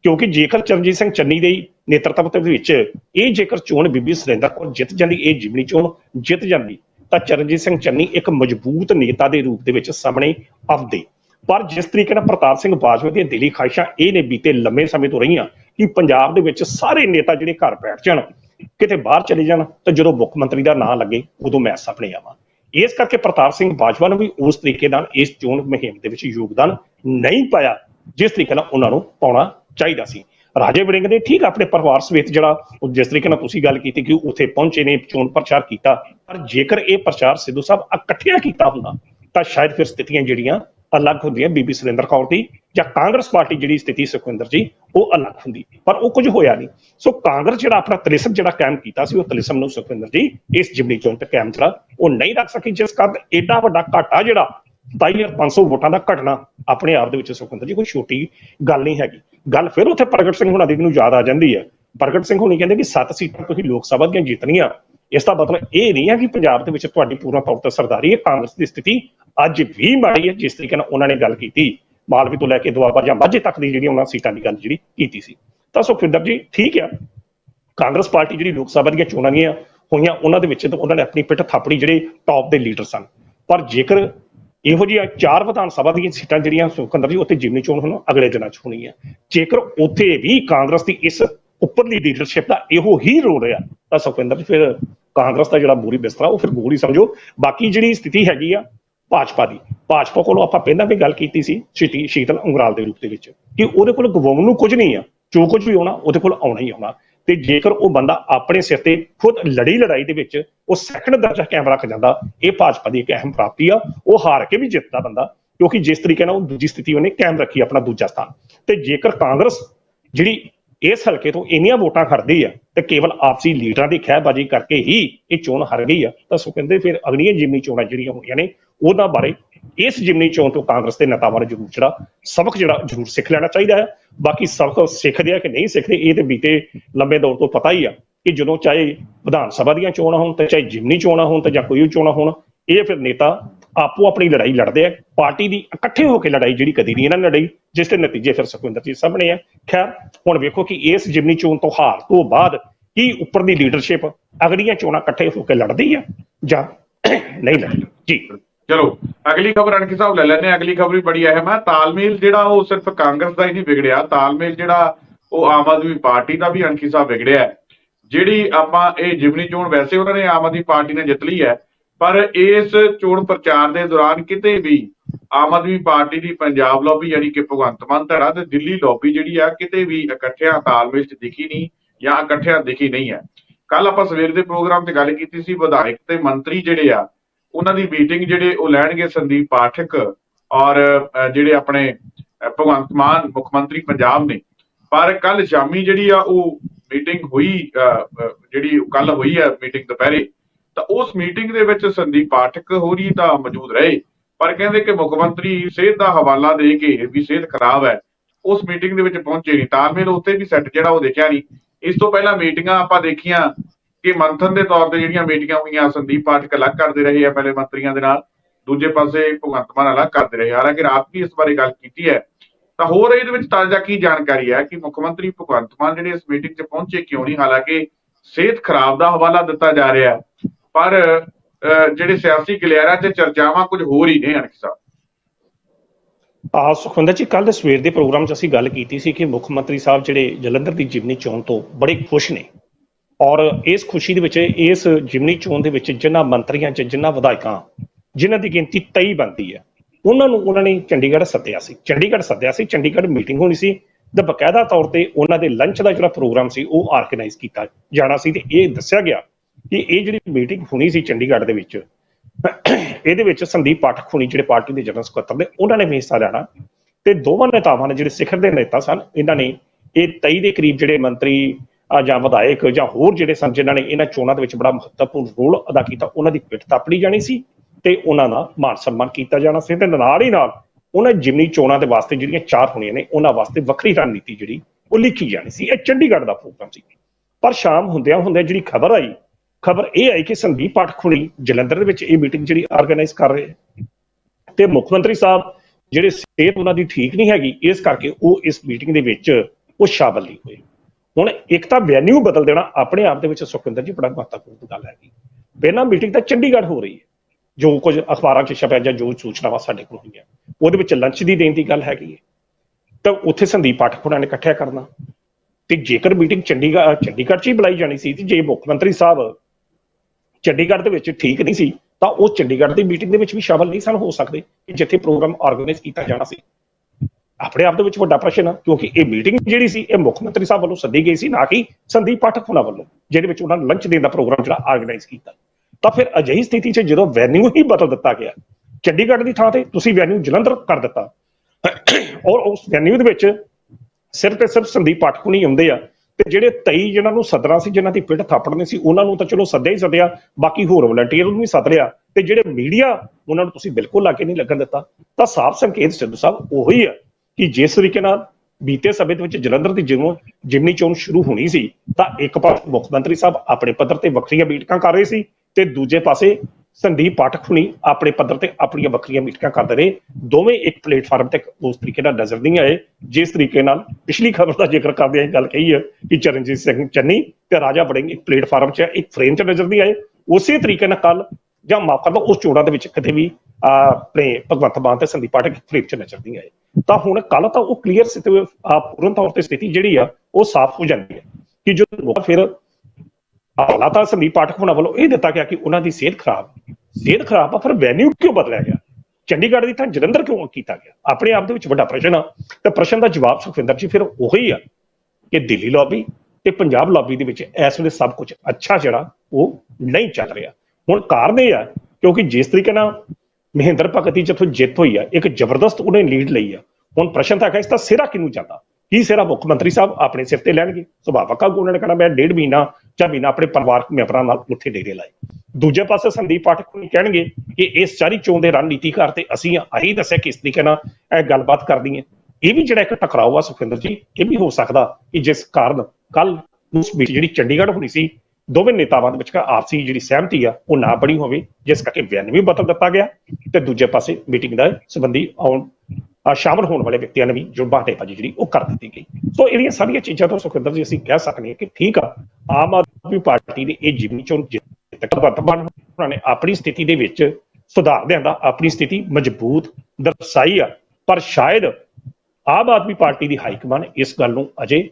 ਕਿਉਂਕਿ ਜੇਕਰ ਚਰਨਜੀਤ ਸਿੰਘ ਚੰਨੀ ਦੇ ਨੇਤਰਤਵ ਦੇ ਵਿੱਚ ਇਹ ਜੇਕਰ ਚੋਣ ਬੀਬੀ ਸੁਰਿੰਦਰ ਕੌਰ ਜਿੱਤ ਜਾਂਦੀ, ਇਹ ਜਿਮਨੀ ਚੋਣ ਜਿੱਤ ਜਾਂਦੀ, ਤਾਂ ਚਰਨਜੀਤ ਸਿੰਘ ਚੰਨੀ ਇੱਕ ਮਜ਼ਬੂਤ ਨੇਤਾ ਦੇ ਰੂਪ ਦੇ ਵਿੱਚ ਸਾਹਮਣੇ ਆਉਂਦੇ। ਪਰ ਜਿਸ ਤਰੀਕੇ ਨਾਲ ਪ੍ਰਤਾਪ ਸਿੰਘ ਬਾਜਵਾ ਦੀਆਂ ਦਿਲੀ ਖਾਹਿਸ਼ਾਂ ਇਹ ਨੇ ਬੀਤੇ ਲੰਮੇ ਸਮੇਂ ਤੋਂ ਰਹੀਆਂ ਕਿ ਪੰਜਾਬ ਦੇ ਵਿੱਚ ਸਾਰੇ ਨੇਤਾ ਜਿਹੜੇ ਘਰ ਬੈਠ ਜਾਣ, ਕਿਤੇ ਬਾਹਰ ਚਲੇ ਜਾਣ, ਤਾਂ ਜਦੋਂ ਮੁੱਖ ਮੰਤਰੀ ਦਾ ਨਾਂ ਲੱਗੇ, ਉਦੋਂ ਮੈਂ ਸਾਹਮਣੇ ਆਵਾਂ। ਇਸ ਕਰਕੇ ਪ੍ਰਤਾਪ ਸਿੰਘ ਬਾਜਵਾ ਨੂੰ ਵੀ ਉਸ ਤਰੀਕੇ ਨਾਲ ਇਸ ਚੋਣ ਮੁਹਿੰਮ ਦੇ ਵਿੱਚ ਯੋਗਦਾਨ ਨਹੀਂ ਪਾਇਆ, ਜਿਸ ਤਰੀਕੇ ਨਾਲ ਉਹਨਾਂ ਨੂੰ ਪਾਉਣਾ ਚਾਹੀਦਾ ਸੀ। ਰਾਜੇ ਵੜਿੰਗ ਨੇ ਠੀਕ ਆਪਣੇ ਪਰਿਵਾਰ ਸਮੇਤ ਜਿਹੜਾ ਉਹ ਜਿਸ ਤਰੀਕੇ ਨਾਲ ਤੁਸੀਂ ਗੱਲ ਕੀਤੀ ਕਿ ਉੱਥੇ ਪਹੁੰਚੇ ਨੇ, ਚੋਣ ਪ੍ਰਚਾਰ ਕੀਤਾ, ਪਰ ਜੇਕਰ ਇਹ ਪ੍ਰਚਾਰ ਸਿੱਧੂ ਸਾਹਿਬ ਇਕੱਠਿਆਂ ਕੀਤਾ ਹੁੰਦਾ, ਤਾਂ ਸ਼ਾਇਦ ਫਿਰ ਸਥਿਤੀਆਂ ਜਿਹੜੀਆਂ ਅਲੱਗ ਹੁੰਦੀ ਹੈ ਬੀਬੀ ਸੁਰਿੰਦਰ ਕੌਰ ਦੀ ਜਾਂ ਕਾਂਗਰਸ ਪਾਰਟੀ ਜਿਹੜੀ ਸਥਿਤੀ ਸੁਖਵਿੰਦਰ ਜੀ, ਉਹ ਅਲੱਗ ਹੁੰਦੀ। ਪਰ ਉਹ ਕੁਝ ਹੋਇਆ ਨਹੀਂ। ਸੋ ਕਾਂਗਰਸ ਜਿਹੜਾ ਆਪਣਾ ਤਲਿਸਮ ਜਿਹੜਾ ਕਾਇਮ ਕੀਤਾ ਸੀ, ਉਹ ਤਲਿਸਮ ਨੂੰ ਸੁਖਵਿੰਦਰ ਜੀ ਇਸ ਜਿਮਨੀ ਚੋਣ ਤੇ ਕਾਇਮ ਜਿਹੜਾ, ਉਹ ਨਹੀਂ ਰੱਖ ਸਕੀ। ਜਿਸ ਕਾਰਨ ਐਡਾ ਵੱਡਾ ਘਾਟਾ ਜਿਹੜਾ 22500 ਵੋਟਾਂ ਦਾ ਘਟਣਾ ਆਪਣੇ ਆਪ ਦੇ ਵਿੱਚ ਸੁਖਵਿੰਦਰ ਜੀ ਕੋਈ ਛੋਟੀ ਗੱਲ ਨਹੀਂ ਹੈਗੀ। ਗੱਲ ਫਿਰ ਉੱਥੇ ਪ੍ਰਗਟ ਸਿੰਘ ਹੁਣਾਂ ਦੀ ਨੂੰ ਯਾਦ ਆ ਜਾਂਦੀ ਹੈ। ਪ੍ਰਗਟ ਸਿੰਘ ਹੁਣੀ ਕਹਿੰਦੇ ਕਿ 7 ਸੀਟਾਂ ਤੁਸੀਂ ਲੋਕ ਸਭਾ ਦੀਆਂ ਜਿੱਤਣੀਆਂ। ਇਸ ਦਾ ਮਤਲਬ ਇਹ ਨਹੀਂ ਹੈ ਕਿ ਪੰਜਾਬ ਦੇ ਵਿੱਚ ਤੁਹਾਡੀ ਪੂਰਾ ਤੌਰ ਤੇ ਸਰਦਾਰੀ ਹੈ, ਕਾਂਗਰਸ ਦੀ ਸਥਿਤੀ ਅੱਜ ਵੀ ਮਾੜੀ ਹੈ, ਜਿਸ ਤਰੀਕੇ ਨਾਲ ਉਹਨਾਂ ਨੇ ਗੱਲ ਕੀਤੀ, ਮਾਲਵੇ ਤੋਂ ਲੈ ਕੇ ਦੁਆਬਾ ਜਾਂ ਮਾਝੇ ਤੱਕ ਦੀ ਜਿਹੜੀ ਉਹਨਾਂ ਸੀਟਾਂ ਦੀ ਗੱਲ ਜਿਹੜੀ ਕੀਤੀ ਸੀ। ਤਾਂ ਸੁਖਵਿੰਦਰ ਜੀ, ਠੀਕ ਆ, ਕਾਂਗਰਸ ਪਾਰਟੀ ਜਿਹੜੀ ਲੋਕ ਸਭਾ ਦੀਆਂ ਚੋਣਾਂ ਗਈਆਂ ਹੋਈਆਂ, ਉਹਨਾਂ ਦੇ ਵਿੱਚ ਤਾਂ ਉਹਨਾਂ ਨੇ ਆਪਣੀ ਪਿੱਠ ਥਾਪੜੀ ਜਿਹੜੇ ਟੌਪ ਦੇ ਲੀਡਰ ਸਨ। ਪਰ ਜੇਕਰ ਇਹੋ ਜਿਹੀਆਂ ਚਾਰ ਵਿਧਾਨ ਸਭਾ ਦੀਆਂ ਸੀਟਾਂ ਜਿਹੜੀਆਂ ਸੁਖਵਿੰਦਰ ਜੀ, ਉੱਥੇ ਜਿਮਨੀ ਚੋਣ ਹੁਣ ਅਗਲੇ ਦਿਨਾਂ 'ਚ ਹੋਣੀ ਹੈ। ਜੇਕਰ ਉੱਥੇ ਵੀ ਕਾਂਗਰਸ ਦੀ ਇਸ ਉੱਪਰਲੀ ਲੀਡਰਸ਼ਿਪ ਦਾ ਇਹੋ ਹੀ ਰੋਲ ਰਿਹਾ, ਤਾਂ ਸੁਖਵਿੰਦਰ ਜੀ ਫਿਰ ਕਾਂਗਰਸ ਦਾ ਜਿਹੜਾ ਬੂਰੀ ਬਿਸਤਰਾ, ਉਹ ਫਿਰ ਗੋਲ ਸਮਝੋ। ਬਾਕੀ ਜਿਹੜੀ ਸਥਿਤੀ ਹੈਗੀ ਆ ਭਾਜਪਾ ਦੀ, ਭਾਜਪਾ ਕੋਲੋਂ ਆਪਾਂ ਪਹਿਲਾਂ ਵੀ ਗੱਲ ਕੀਤੀ ਸੀ ਸ਼ੀਤੀ, ਸ਼ੀਤਲ ਅੰਗਰਾਲ ਦੇ ਰੂਪ ਦੇ ਵਿੱਚ, ਕਿ ਉਹਦੇ ਕੋਲ ਗਵਾਉਣ ਨੂੰ ਕੁਝ ਨਹੀਂ ਆ, ਜੋ ਕੁਝ ਵੀ ਆਉਣਾ ਉਹਦੇ ਕੋਲ ਆਉਣਾ ਹੀ ਆਉਣਾ। ਤੇ ਜੇਕਰ ਉਹ ਬੰਦਾ ਆਪਣੇ ਸਿਰ ਤੇ ਖੁਦ ਲੜੀ ਲੜਾਈ ਦੇ ਵਿੱਚ ਉਹ ਸੈਕਿੰਡ ਦਰਜਾ ਕਾਇਮ ਰੱਖ ਜਾਂਦਾ, ਇਹ ਭਾਜਪਾ ਦੀ ਇੱਕ ਅਹਿਮ ਪ੍ਰਾਪਤੀ ਆ, ਉਹ ਹਾਰ ਕੇ ਵੀ ਜਿੱਤਦਾ ਬੰਦਾ, ਕਿਉਂਕਿ ਜਿਸ ਤਰੀਕੇ ਨਾਲ ਉਹ ਦੂਜੀ ਸਥਿਤੀ ਉਹਨੇ ਕਾਇਮ ਰੱਖੀ ਆਪਣਾ ਦੂਜਾ ਸਥਾਨ। ਤੇ ਜੇਕਰ ਕਾਂਗਰਸ ਜਿਹੜੀ ਇਸ ਹਲਕੇ ਤੋਂ ਇੰਨੀਆਂ ਵੋਟਾਂ ਖੜਦੀ ਆ ਤੇ ਕੇਵਲ ਆਪਸੀ ਲੀਡਰਾਂ ਦੀ ਖਹਿਬਾਜ਼ੀ ਕਰਕੇ ਹੀ ਇਹ ਚੋਣ ਹਾਰ ਗਈ ਆ। ਤਾਂ ਸੋ ਕਹਿੰਦੇ ਫਿਰ ਅਗਲੀਆਂ ਜਿਮਨੀ ਚੋਣਾਂ ਜਿਹੜੀਆਂ ਹੋਈਆਂ ਨੇ ਉਹਨਾਂ ਬਾਰੇ ਇਸ ਜਿਮਨੀ ਚੋਣ ਤੋਂ ਕਾਂਗਰਸ ਦੇ ਨੇਤਾਵਾਂ ਨੂੰ ਜ਼ਰੂਰ ਜਿਹੜਾ ਸਬਕ ਜਿਹੜਾ ਜ਼ਰੂਰ ਸਿੱਖ ਲੈਣਾ ਚਾਹੀਦਾ ਹੈ। ਬਾਕੀ ਸਬਕ ਸਿੱਖਦੇ ਆ ਕਿ ਨਹੀਂ ਸਿੱਖਦੇ, ਇਹ ਤੇ ਬੀਤੇ ਲੰਬੇ ਦੌਰ ਤੋਂ ਪਤਾ ਹੀ ਆ ਕਿ ਜਦੋਂ ਚਾਹੇ ਵਿਧਾਨ ਸਭਾ ਦੀਆਂ ਚੋਣਾਂ ਹੋਣ ਤੇ ਚਾਹੇ ਜਿਮਨੀ ਚੋਣਾਂ ਹੋਣ ਤੇ ਜਾਂ ਕੋਈ ਵੀ ਚੋਣਾਂ ਹੋਣ, ਇਹ ਫਿਰ ਨੇਤਾ ਆਪੋ ਆਪਣੀ ਲੜਾਈ ਲੜਦੇ ਆ, ਪਾਰਟੀ ਦੀ ਇਕੱਠੇ ਹੋ ਕੇ ਲੜਾਈ ਜਿਹੜੀ ਕਦੀ ਨਹੀਂ ਇਹਨਾਂ ਨੇ ਲੜਾਈ ਜਿਸ ਦੇ ਨਤੀਜੇ ਫਿਰ ਸੁਖਵਿੰਦਰ ਜੀ ਸਾਹਮਣੇ ਆ। ਖੈਰ, ਹੁਣ ਵੇਖੋ ਕਿ ਇਸ ਜਿਮਨੀ ਚੋਣ ਤੋਂ ਹਾਰ ਤੋਂ ਬਾਅਦ ਕੀ ਉੱਪਰ ਦੀ ਲੀਡਰਸ਼ਿਪ ਅਗਲੀਆਂ ਚੋਣਾਂ ਇਕੱਠੇ ਹੋ ਕੇ ਲੜਦੀ ਆ ਜਾਂ ਨਹੀਂ ਲੜਦੀ? ਜੀ। ਚਲੋ, ਅਗਲੀ ਖਬਰ ਅਣਖੀ ਸਾਹਿਬ ਲੈ ਲੈਂਦੇ ਹਾਂ। ਅਗਲੀ ਖਬਰ ਵੀ ਬੜੀ ਅਹਿਮ ਹੈ ਤਾਲਮੇਲ ਜਿਹੜਾ ਉਹ ਸਿਰਫ ਕਾਂਗਰਸ ਦਾ ਹੀ ਨਹੀਂ ਵਿਗੜਿਆ। ਤਾਲਮੇਲ ਜਿਹੜਾ ਉਹ ਆਮ ਆਦਮੀ ਪਾਰਟੀ ਦਾ ਵੀ ਅਣਖੀ ਸਾਹਿਬ ਵਿਗੜਿਆ ਜਿਹੜੀ ਆਪਾਂ ਇਹ ਜਿਮਨੀ ਚੋਣ ਵੈਸੇ ਉਹਨਾਂ ਨੇ ਆਮ ਆਦਮੀ ਪਾਰਟੀ ਨੇ ਜਿੱਤ ਲਈ ਹੈ। ਪਰ ਇਸ ਚੋਣ ਪ੍ਰਚਾਰ ਦੇ ਦੌਰਾਨ ਕਿਤੇ ਵੀ ਆਮ ਆਦਮੀ ਪਾਰਟੀ ਦੀ ਪੰਜਾਬ ਲੌਬੀ ਯਾਨੀ ਕਿ ਭਗਵੰਤ ਮਾਨ ਧੜਾ ਤੇ ਦਿੱਲੀ ਲੌਬੀ ਜਿਹੜੀ ਆ ਕਿਤੇ ਵੀ ਇਕੱਠਿਆਂ ਤਾਲਮੇਲ 'ਚ ਦਿਖੀ ਨਹੀਂ ਜਾਂ ਇਕੱਠਿਆਂ ਦਿਖੀ ਨਹੀਂ ਹੈ ਕੱਲ ਆਪਾਂ ਸਵੇਰ ਦੇ ਪ੍ਰੋਗਰਾਮ ਤੇ ਗੱਲ ਕੀਤੀ ਸੀ ਵਿਧਾਇਕ ਤੇ ਮੰਤਰੀ ਜਿਹੜੇ ਆ ਉਹਨਾਂ ਦੀ ਮੀਟਿੰਗ ਜਿਹੜੇ ਉਹ ਲੈਣਗੇ ਸੰਦੀਪ ਪਾਠਕ ਔਰ ਜਿਹੜੇ ਆਪਣੇ ਭਗਵੰਤ ਮਾਨ ਮੁੱਖ ਮੰਤਰੀ ਪੰਜਾਬ ਨੇ। ਪਰ ਕੱਲ ਸ਼ਾਮੀ ਜਿਹੜੀ ਆ ਉਹ ਮੀਟਿੰਗ ਹੋਈ ਅ, ਜਿਹੜੀ ਕੱਲ ਹੋਈ ਆ ਮੀਟਿੰਗ ਦੁਪਹਿਰੇ ਤਾਂ ਉਸ ਮੀਟਿੰਗ ਦੇ ਵਿੱਚ ਸੰਦੀਪ ਪਾਠਕ ਹੋਰੀ ਤਾਂ ਮੌਜੂਦ ਰਹੇ। ਪਰ ਕਹਿੰਦੇ ਕਿ ਮੁੱਖ ਮੰਤਰੀ ਸਿਹਤ ਦਾ ਹਵਾਲਾ ਦੇ ਕੇ ਵੀ ਸਿਹਤ ਖਰਾਬ ਹੈ। ਉਸ ਮੀਟਿੰਗ ਦੇ ਵਿੱਚ ਪਹੁੰਚੇ ਨਹੀਂ ਤਾਲਮੇਲ ਉੱਥੇ ਵੀ ਸੈੱਟ ਜਿਹੜਾ ਉਹ ਦੇਖਿਆ ਨਹੀਂ। ਇਸ ਤੋਂ ਪਹਿਲਾਂ ਮੀਟਿੰਗਾਂ ਆਪਾਂ ਦੇਖੀਆਂ ਕਿ ਮੰਥਨ ਦੇ ਤੌਰ ਤੇ ਜਿਹੜੀਆਂ ਮੀਟਿੰਗਾਂ ਹੋਈਆਂ, ਸੰਦੀਪ ਪਾਠਕ ਅਲੱਗ ਕਰਦੇ ਰਹੇ ਐਮਐਲਏ ਮੰਤਰੀਆਂ ਦੇ ਨਾਲ, ਦੂਜੇ ਪਾਸੇ ਭਗਵੰਤ ਮਾਨ ਅਲੱਗ ਕਰਦੇ ਰਹੇ। ਹਾਲਾਂਕਿ ਰਾਤ ਵੀ ਇਸ ਬਾਰੇ ਗੱਲ ਕੀਤੀ ਹੈ। ਤਾਂ ਹੋਰ ਇਹਦੇ ਵਿੱਚ ਤਾਜ਼ਾ ਕੀ ਜਾਣਕਾਰੀ ਹੈ ਕਿ ਮੁੱਖ ਮੰਤਰੀ ਭਗਵੰਤ ਮਾਨ ਜਿਹੜੇ ਇਸ ਮੀਟਿੰਗ 'ਚ ਪਹੁੰਚੇ ਕਿਉਂ ਨਹੀਂ? ਹਾਲਾਂਕਿ ਸਿਹਤ ਖਰਾਬ ਦਾ ਹਵਾਲਾ ਦਿੱਤਾ ਜਾ ਰਿਹਾ ਪਰ ਜਿਹੜੇ ਸਿਆਸੀ ਗਲਿਆਰਾਂ 'ਚ ਚਰਚਾਵਾਂ ਕੁਝ ਹੋਰ ਹੀ ਨੇ ਅਣਖ ਸਾਹਿਬ। ਆ ਸੁਖਵਿੰਦਰ ਜੀ ਕੱਲ ਸਵੇਰ ਦੇ ਪ੍ਰੋਗਰਾਮ 'ਚ ਅਸੀਂ ਗੱਲ ਕੀਤੀ ਸੀ ਕਿ ਮੁੱਖ ਮੰਤਰੀ ਸਾਹਿਬ ਜਿਹੜੇ ਜਲੰਧਰ ਦੀ ਜਿਮਨੀ ਚੋਣ ਤੋਂ ਬੜੇ ਖੁਸ਼ ਨੇ। ਔਰ ਇਸ ਖੁਸ਼ੀ ਦੇ ਵਿੱਚ, ਇਸ ਜਿਮਨੀ ਚੋਣ ਦੇ ਵਿੱਚ ਜਿਨ੍ਹਾਂ ਮੰਤਰੀਆਂ 'ਚ ਜਿਨ੍ਹਾਂ ਵਿਧਾਇਕਾਂ, ਜਿਨ੍ਹਾਂ ਦੀ ਗਿਣਤੀ 23 ਬਣਦੀ ਹੈ, ਉਹਨਾਂ ਨੂੰ ਉਹਨਾਂ ਨੇ ਚੰਡੀਗੜ੍ਹ ਸੱਦਿਆ ਸੀ। ਚੰਡੀਗੜ੍ਹ ਸੱਦਿਆ ਸੀ, ਚੰਡੀਗੜ੍ਹ ਮੀਟਿੰਗ ਹੋਣੀ ਸੀ ਤੇ ਬਕਾਇਦਾ ਤੌਰ ਤੇ ਉਹਨਾਂ ਦੇ ਲੰਚ ਦਾ ਜਿਹੜਾ ਪ੍ਰੋਗਰਾਮ ਸੀ, ਉਹ ਆਰਗੇਨਾਈਜ਼ ਕੀਤਾ ਜਾਣਾ ਸੀ ਤੇ ਇਹ ਦੱਸਿਆ ਗਿਆ ਕਿ ਇਹ ਜਿਹੜੀ ਮੀਟਿੰਗ ਹੋਣੀ ਸੀ ਚੰਡੀਗੜ੍ਹ ਦੇ ਵਿੱਚ, ਇਹਦੇ ਵਿੱਚ ਸੰਦੀਪ ਪਾਠਕ ਹੋਣੀ ਜਿਹੜੇ ਪਾਰਟੀ ਦੇ ਜਨਰਲ ਸਕੱਤਰ ਨੇ, ਉਹਨਾਂ ਨੇ ਵੀ ਹਿੱਸਾ ਲੈਣਾ। ਤੇ ਦੋਵਾਂ ਨੇਤਾਵਾਂ ਨੇ ਜਿਹੜੇ ਸਿਖਰ ਦੇ ਨੇਤਾ ਸਨ, ਇਹਨਾਂ ਨੇ ਇਹ 23 ਦੇ ਕਰੀਬ ਜਿਹੜੇ ਮੰਤਰੀ ਜਾਂ ਵਿਧਾਇਕ ਜਾਂ ਹੋਰ ਜਿਹੜੇ ਸਨ, ਜਿਨ੍ਹਾਂ ਨੇ ਇਹਨਾਂ ਚੋਣਾਂ ਦੇ ਵਿੱਚ ਬੜਾ ਮਹੱਤਵਪੂਰਨ ਰੋਲ ਅਦਾ ਕੀਤਾ, ਉਹਨਾਂ ਦੀ ਪਿੱਠ ਤਾਪੜੀ ਜਾਣੀ ਸੀ ਤੇ ਉਹਨਾਂ ਦਾ ਮਾਨ ਸਨਮਾਨ ਕੀਤਾ ਜਾਣਾ ਸੀ। ਤੇ ਨਾਲ ਹੀ ਨਾਲ ਉਹਨਾਂ ਜਿਮਨੀ ਚੋਣਾਂ ਦੇ ਵਾਸਤੇ ਜਿਹੜੀਆਂ ਚਾਰ ਹੋਣੀਆਂ ਨੇ, ਉਹਨਾਂ ਵਾਸਤੇ ਵੱਖਰੀ ਰਣਨੀਤੀ ਜਿਹੜੀ ਉਹ ਲਿਖੀ ਜਾਣੀ ਸੀ। ਇਹ ਚੰਡੀਗੜ੍ਹ ਦਾ ਪ੍ਰੋਗਰਾਮ ਸੀ। ਪਰ ਸ਼ਾਮ ਹੁੰਦਿਆਂ ਹੁੰਦਿਆਂ ਜਿਹੜੀ ਖਬਰ ਆਈ ਖਬਰ ਇਹ ਆਈ ਕਿ ਸੰਦੀਪ ਪਾਠਕ ਜਲੰਧਰ ਦੇ ਵਿੱਚ ਇਹ ਮੀਟਿੰਗ ਜਿਹੜੀ ਆਰਗੇਨਾਈਜ਼ ਕਰ ਰਹੇ ਹੈ ਤੇ ਮੁੱਖ ਮੰਤਰੀ ਸਾਹਿਬ ਜਿਹੜੇ ਸਿਹਤ ਉਹਨਾਂ ਦੀ ਠੀਕ ਨਹੀਂ ਹੈਗੀ, ਇਸ ਕਰਕੇ ਉਹ ਇਸ ਮੀਟਿੰਗ ਦੇ ਵਿੱਚ ਉਹ ਸ਼ਾਮਲ ਨਹੀਂ ਹੋਏ। ਹੁਣ ਇੱਕ ਤਾਂ ਵੈਨਿਊ ਬਦਲ ਦੇਣਾ ਆਪਣੇ ਆਪ ਦੇ ਵਿੱਚ ਸੁਖਵਿੰਦਰ ਜੀ ਬੜਾ ਮਹੱਤਵਪੂਰਨ ਗੱਲ ਹੈਗੀ। ਪਹਿਲਾਂ ਮੀਟਿੰਗ ਤਾਂ ਚੰਡੀਗੜ੍ਹ ਹੋ ਰਹੀ ਹੈ, ਜੋ ਕੁਝ ਅਖਬਾਰਾਂ 'ਚ ਛਪਿਆ ਜਾਂ ਜੋ ਸੂਚਨਾਵਾਂ ਸਾਡੇ ਕੋਲ ਹੋਈਆਂ। ਉਹਦੇ ਵਿੱਚ ਲੰਚ ਦੀ ਦੇਣ ਦੀ ਗੱਲ ਹੈਗੀ ਹੈ। ਤਾਂ ਉੱਥੇ ਸੰਦੀਪ ਪਾਠਕ ਹੋਣਾ ਨੇ ਇਕੱਠਿਆ ਕਰਨਾ। ਤੇ ਜੇਕਰ ਮੀਟਿੰਗ ਚੰਡੀਗੜ੍ਹ ਚੰਡੀਗੜ੍ਹ 'ਚ ਹੀ ਬੁਲਾਈ ਜਾਣੀ ਸੀ, ਤੇ ਜੇ ਮੁੱਖ ਮੰਤਰੀ ਸਾਹਿਬ ਚੰਡੀਗੜ੍ਹ ਦੇ ਵਿੱਚ ਠੀਕ ਨਹੀਂ ਸੀ, ਤਾਂ ਉਹ ਚੰਡੀਗੜ੍ਹ ਦੀ ਮੀਟਿੰਗ ਦੇ ਵਿੱਚ ਵੀ ਸ਼ਾਮਲ ਨਹੀਂ ਸਨ, ਹੋ ਸਕਦੇ ਕਿ ਜਿੱਥੇ ਪ੍ਰੋਗਰਾਮ ਆਰਗੇਨਾਈਜ਼ ਕੀਤਾ ਜਾਣਾ ਸੀ। ਆਪਣੇ ਆਪ ਦੇ ਵਿੱਚ ਵੱਡਾ ਪ੍ਰਸ਼ਨ ਆ, ਕਿਉਂਕਿ ਇਹ ਮੀਟਿੰਗ ਜਿਹੜੀ ਸੀ, ਇਹ ਮੁੱਖ ਮੰਤਰੀ ਸਾਹਿਬ ਵੱਲੋਂ ਸੱਦੀ ਗਈ ਸੀ, ਨਾ ਕਿ ਸੰਦੀਪ ਪਾਠਕ ਹੋਣਾ ਵੱਲੋਂ, ਜਿਹਦੇ ਵਿੱਚ ਉਹਨਾਂ ਨੇ ਲੰਚ ਦੇਣ ਦਾ ਪ੍ਰੋਗਰਾਮ ਜਿਹੜਾ ਆਰਗੇਨਾਈਜ਼ ਕੀਤਾ। ਤਾਂ ਫਿਰ ਅਜਿਹੀ ਸਥਿਤੀ 'ਚ ਜਦੋਂ ਵੈਨਿਊ ਹੀ ਬਦਲ ਦਿੱਤਾ ਗਿਆ, ਚੰਡੀਗੜ੍ਹ ਦੀ ਥਾਂ ਤੇ ਤੁਸੀਂ ਵੈਨਿਊ ਜਲੰਧਰ ਕਰ ਦਿੱਤਾ। ਔਰ ਉਸ ਵੈਨਿਊ ਦੇ ਵਿੱਚ ਸਿਰਫ ਤੇ ਸਿਰਫ ਸੰਦੀਪ ਪਾਠਕ ਨਹੀਂ ਆਉਂਦੇ ਆ ਤੇ ਜਿਹੜੇ 23 ਜਿਹਨਾਂ ਨੂੰ ਸੱਦਣਾ ਸੀ ਜਿਨ੍ਹਾਂ ਦੀ ਪਿੱਠ ਥਾਪੜਨੀ ਸੀ, ਉਹਨਾਂ ਨੂੰ ਤਾਂ ਚਲੋ ਸੱਦਿਆ ਹੀ ਸੱਦਿਆ, ਬਾਕੀ ਹੋਰ ਵਲੰਟੀਅਰ ਨੂੰ ਵੀ ਸੱਦ ਲਿਆ। ਤੇ ਜਿਹੜੇ ਮੀਡੀਆ ਉਹਨਾਂ ਨੂੰ ਤੁਸੀਂ ਬਿਲਕੁਲ ਲਾ ਕੇ ਨਹੀਂ ਲੱਗਣ ਦਿੱਤਾ। ਤਾਂ ਸਾਫ਼ ਸੰਕੇਤ ਸਿੱਧੂ ਸਾਹਿਬ, ਉਹੀ ਆ ਕਿ ਜਿਸ ਤਰੀਕੇ ਨਾਲ ਬੀਤੇ ਸਮੇਂ ਦੇ ਵਿੱਚ ਜਲੰਧਰ ਦੀ ਜਿਵੇਂ ਜਿਮਨੀ ਚੋਣ ਸ਼ੁਰੂ ਹੋਣੀ ਸੀ, ਤਾਂ ਇੱਕ ਪਾਸੇ ਮੁੱਖ ਮੰਤਰੀ ਸਾਹਿਬ ਆਪਣੇ ਪੱਧਰ ਤੇ ਵੱਖਰੀਆਂ ਬੀਟਕਾਂ ਕਰ ਰਹੇ ਸੀ ਤੇ ਦੂਜੇ ਪਾਸੇ ਸੰਦੀਪ ਪਾਠਕ ਹੁਣੀ ਆਪਣੇ ਪੱਧਰ ਤੇ ਆਪਣੀਆਂ ਵੱਖਰੀਆਂ ਮੀਟਿੰਗਾਂ ਕਰਦੇ ਰਹੇ। ਦੋਵੇਂ ਇੱਕ ਪਲੇਟਫਾਰਮ ਤੇ ਉਸ ਤਰੀਕੇ ਨਾਲ ਨਜ਼ਰ ਨਹੀਂ ਆਏ ਜਿਸ ਤਰੀਕੇ ਨਾਲ ਪਿਛਲੀ ਖਬਰ ਦਾ ਜ਼ਿਕਰ ਕਰਦੇ ਇਹ ਗੱਲ ਕਹੀ ਹੈ ਕਿ ਚਰਨਜੀਤ ਸਿੰਘ ਚੰਨੀ ਤੇ ਰਾਜਾ ਵੜਿੰਗ ਇੱਕ ਪਲੇਟਫਾਰਮ 'ਚ ਇੱਕ ਫਰੇਮ 'ਚ ਨਜ਼ਰ ਨਹੀਂ ਆਏ। ਉਸੇ ਤਰੀਕੇ ਨਾਲ ਕੱਲ ਜਾਂ ਮਾਫ ਕਰ ਉਸ ਚੋਣਾਂ ਦੇ ਵਿੱਚ ਕਿਤੇ ਵੀ ਆ, ਆਪਣੇ ਭਗਵੰਤ ਮਾਨ ਤੇ ਸੰਦੀਪ ਪਾਠਕ ਇੱਕ ਫਰੇਮ 'ਚ ਨਜ਼ਰ ਨਹੀਂ ਆਏ। ਤਾਂ ਹੁਣ ਕੱਲ ਤਾਂ ਉਹ ਕਲੀਅਰ ਸਥਿਤੀ ਪੂਰਨ ਤੌਰ ਤੇ ਸਥਿਤੀ ਜਿਹੜੀ ਆ ਉਹ ਸਾਫ਼ ਹੋ ਜਾਂਦੀ ਹੈ ਕਿ ਜਦੋਂ ਫਿਰ ਹਾਲਾ ਤਾਂ ਸੰਦੀਪ ਪਾਠਕ ਹੋਣਾ ਵੱਲੋਂ ਇਹ ਦਿੱਤਾ ਗਿਆ ਕਿ ਉਹਨਾਂ ਦੀ ਸਿਹਤ ਖਰਾਬ ਸਿਹਤ ਖਰਾਬ ਆ ਫਿਰ ਵੈਨਿਊ ਕਿਉਂ ਬਦਲਿਆ ਗਿਆ? ਚੰਡੀਗੜ੍ਹ ਦੀ ਥਾਂ ਜਲੰਧਰ ਕਿਉਂ ਕੀਤਾ ਗਿਆ? ਆਪਣੇ ਆਪ ਦੇ ਵਿੱਚ ਵੱਡਾ ਪ੍ਰਸ਼ਨ ਆ। ਤੇ ਪ੍ਰਸ਼ਨ ਦਾ ਜਵਾਬ ਸੁਖਵਿੰਦਰ ਜੀ ਫਿਰ ਉਹੀ ਆ ਕਿ ਦਿੱਲੀ ਲੌਬੀ ਤੇ ਪੰਜਾਬ ਲੌਬੀ ਦੇ ਵਿੱਚ ਇਸ ਵੇਲੇ ਸਭ ਕੁਝ ਅੱਛਾ ਜਿਹੜਾ, ਉਹ ਨਹੀਂ ਚੱਲ ਰਿਹਾ। ਹੁਣ ਕਾਰਨ ਇਹ ਆ, ਕਿਉਂਕਿ ਜਿਸ ਤਰੀਕੇ ਨਾਲ ਮਹਿੰਦਰ ਭਗਤ ਦੀ ਜਿੱਥੋਂ ਜਿੱਤ ਹੋਈ ਆ, ਇੱਕ ਜ਼ਬਰਦਸਤ ਉਹਨੇ ਲੀਡ ਲਈ ਆ। ਹੁਣ ਪ੍ਰਸ਼ਨ ਤਾਂ ਹੈਗਾ, ਇਸ ਦਾ ਸਿਰਾ ਕਿਹਨੂੰ ਜਾਂਦਾ? ਕੀ ਸਿਰਾ ਮੁੱਖ ਮੰਤਰੀ ਸਾਹਿਬ ਆਪਣੇ ਸਿਰ ਤੇ ਲੈਣਗੇ? ਸੁਭਾਵਕ ਆ ਉਹਨਾਂ ਨੇ ਕਹਿਣਾ ਮੈਂ ਡੇਢ ਮਹੀਨਾ ਜਾਂ ਮਹੀਨਾ ਆਪਣੇ ਪਰਿਵਾਰਕ ਮੈਂਬਰਾਂ ਨਾਲ ਉੱਥੇ ਡੇਰੇ ਲਾਏ। ਦੂਜੇ ਪਾਸੇ ਸੰਦੀਪ ਪਾਠਕ ਨੂੰ ਕਹਿਣਗੇ ਕਿ ਇਸ ਚਾਰੀ ਚੋਣ ਦੇ ਰਣਨੀਤੀਕਾਰ ਤੇ ਅਸੀਂ ਆਹੀ ਦੱਸਿਆ ਕਿਸ ਤਰੀਕੇ ਨਾਲ ਇਹ ਗੱਲਬਾਤ ਕਰਦੀ ਹੈ। ਇਹ ਵੀ ਜਿਹੜਾ ਇੱਕ ਟਕਰਾਓ ਆ ਸੁਖਿੰਦਰ ਜੀ, ਇਹ ਵੀ ਹੋ ਸਕਦਾ ਕਿ ਜਿਸ ਕਾਰਨ ਕੱਲ ਉਸ ਮੀਟਿੰਗ ਜਿਹੜੀ ਚੰਡੀਗੜ੍ਹ ਹੋਣੀ ਸੀ, ਦੋਵੇਂ ਨੇਤਾਵਾਂ ਦੇ ਵਿਚਕਾਰ ਆਪਸੀ ਜਿਹੜੀ ਸਹਿਮਤੀ ਆ, ਉਹ ਨਾ ਬਣੀ ਹੋਵੇ, ਜਿਸ ਕਰਕੇ ਵਿਅਨ ਵੀ ਬਦਲ ਦਿੱਤਾ ਗਿਆ ਤੇ ਦੂਜੇ ਪਾਸੇ ਮੀਟਿੰਗ ਦਾ ਸੰਬੰਧੀ ਆਉਣ ਸ਼ਾਮਲ ਹੋਣ ਵਾਲੇ ਵਿਅਕਤੀਆਂ ਨੇ ਵੀ ਜੋ ਬਾਟੇਬਾਜ਼ੀ ਜਿਹੜੀ ਉਹ ਕਰ ਦਿੱਤੀ ਗਈ। ਸੋ ਇਹਦੀਆਂ ਸਾਰੀਆਂ ਚੀਜ਼ਾਂ ਤੋਂ ਸੁਖਿੰਦਰ ਜੀ, ਅਸੀਂ ਕਹਿ ਸਕਦੇ ਹਾਂ ਕਿ ਠੀਕ ਆ, ਆਮ ਆਦਮੀ ਪਾਰਟੀ ਦੇ ਇਹ ਜਿਮਨੀ ਚੋਣ ਤੱਕ ਵਰਤਮਾਨ ਉਹਨਾਂ ਨੇ ਆਪਣੀ ਸਥਿਤੀ ਦੇ ਵਿੱਚ ਸੁਧਾਰ ਲਿਆਂਦਾ ਆਪਣੀ ਸਥਿਤੀ ਮਜ਼ਬੂਤ ਦਰਸਾਈ ਆ। ਪਰ ਸ਼ਾਇਦ ਆਮ ਆਦਮੀ ਪਾਰਟੀ ਦੀ ਹਾਈ ਕਮਾਨ ਇਸ ਗੱਲ ਨੂੰ ਅਜੇ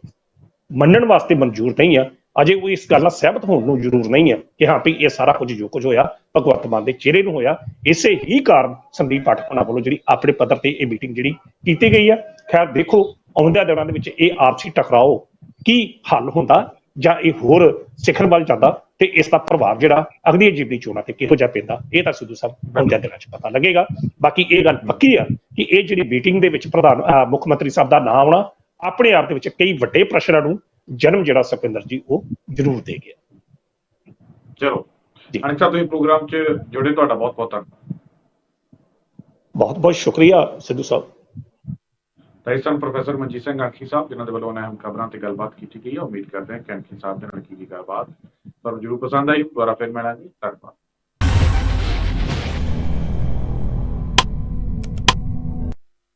ਮੰਨਣ ਵਾਸਤੇ ਮਨਜ਼ੂਰ ਨਹੀਂ ਆ ਅਜੇ ਉਹ ਇਸ ਗੱਲ ਨਾਲ ਸਹਿਮਤ ਹੋਣ ਨੂੰ ਜ਼ਰੂਰ ਨਹੀਂ ਹੈ ਕਿ ਹਾਂ ਵੀ ਇਹ ਸਾਰਾ ਕੁਝ ਜੋ ਕੁਝ ਹੋਇਆ, ਭਗਵੰਤ ਮਾਨ ਦੇ ਚਿਹਰੇ ਨੂੰ ਹੋਇਆ, ਇਸੇ ਹੀ ਕਾਰਨ ਸੰਦੀਪ ਪਾਠਕ ਹੋਣਾ ਵੱਲੋਂ ਜਿਹੜੀ ਆਪਣੇ ਪੱਧਰ ਤੇ ਇਹ ਮੀਟਿੰਗ ਜਿਹੜੀ ਕੀਤੀ ਗਈ ਹੈ ਖੈਰ, ਦੇਖੋ ਆਉਂਦੇ ਦਿਨਾਂ ਦੇ ਵਿੱਚ ਇਹ ਆਪਸੀ ਟਕਰਾਓ ਕੀ ਹੱਲ ਹੁੰਦਾ ਜਾਂ ਇਹ ਹੋਰ ਸਿਖਰ ਵੱਲ ਜਾਂਦਾ ਤੇ ਇਸ ਦਾ ਪ੍ਰਭਾਵ ਜਿਹੜਾ ਅਗਲੀ ਜੀਵਨੀ ਚੋਣਾਂ ਤੇ ਕਿਹੋ ਜਿਹਾ ਪੈਂਦਾ, ਇਹ ਤਾਂ ਸਿੱਧੂ ਸਾਹਿਬ ਆਉਂਦੇ ਦਿਨਾਂ 'ਚ ਪਤਾ ਲੱਗੇਗਾ। ਬਾਕੀ ਇਹ ਗੱਲ ਪੱਕੀ ਆ ਕਿ ਇਹ ਜਿਹੜੀ ਮੀਟਿੰਗ ਦੇ ਵਿੱਚ ਪ੍ਰਧਾਨ, ਅਹ ਮੁੱਖ ਮੰਤਰੀ ਸਾਹਿਬ ਦਾ ਨਾਮ ਆਉਣਾ, ਆਪਣੇ ਆਪ ਦੇ ਵਿੱਚ ਕਈ ਵੱਡੇ ਪ੍ਰਸ਼ਨਾਂ ਨੂੰ ਜਨਮ ਜਿਹੜਾ ਸੁਖਵਿੰਦਰ ਜੀ ਉਹ ਜ਼ਰੂਰ ਦੇ ਗਿਆ। ਚਲੋ। ਅਨਿਕ ਸਾਹਿਬ ਤੁਸੀਂ ਪ੍ਰੋਗਰਾਮ 'ਚ ਜੁੜੇ ਤੁਹਾਡਾ ਬਹੁਤ ਬਹੁਤ ਧੰਨਵਾਦ। ਬਹੁਤ ਬਹੁਤ ਸ਼ੁਕਰੀਆ ਸਿੱਧੂ ਸਾਹਿਬ। ਸਨ ਪ੍ਰੋਫੈਸਰ ਮਨਜੀਤ ਸਿੰਘ ਆਖੀ ਸਾਹਿਬ ਜਿਨ੍ਹਾਂ ਦੇ ਵੱਲੋਂ ਅਹਿਮ ਖਬਰਾਂ ਤੇ ਗੱਲਬਾਤ ਕੀਤੀ ਗਈ ਹੈ ਉਮੀਦ ਕਰਦੇ ਹਾਂ ਕਿ ਆਖੀ ਸਾਹਿਬ ਦੇ ਨਾਲ ਕੀਤੀ ਗੱਲਬਾਤ ਤੁਹਾਨੂੰ ਜਰੂਰ ਪਸੰਦ ਆਈ। ਦੁਬਾਰਾ ਫਿਰ ਮਿਲਾਂਗੇ। ਧੰਨਵਾਦ।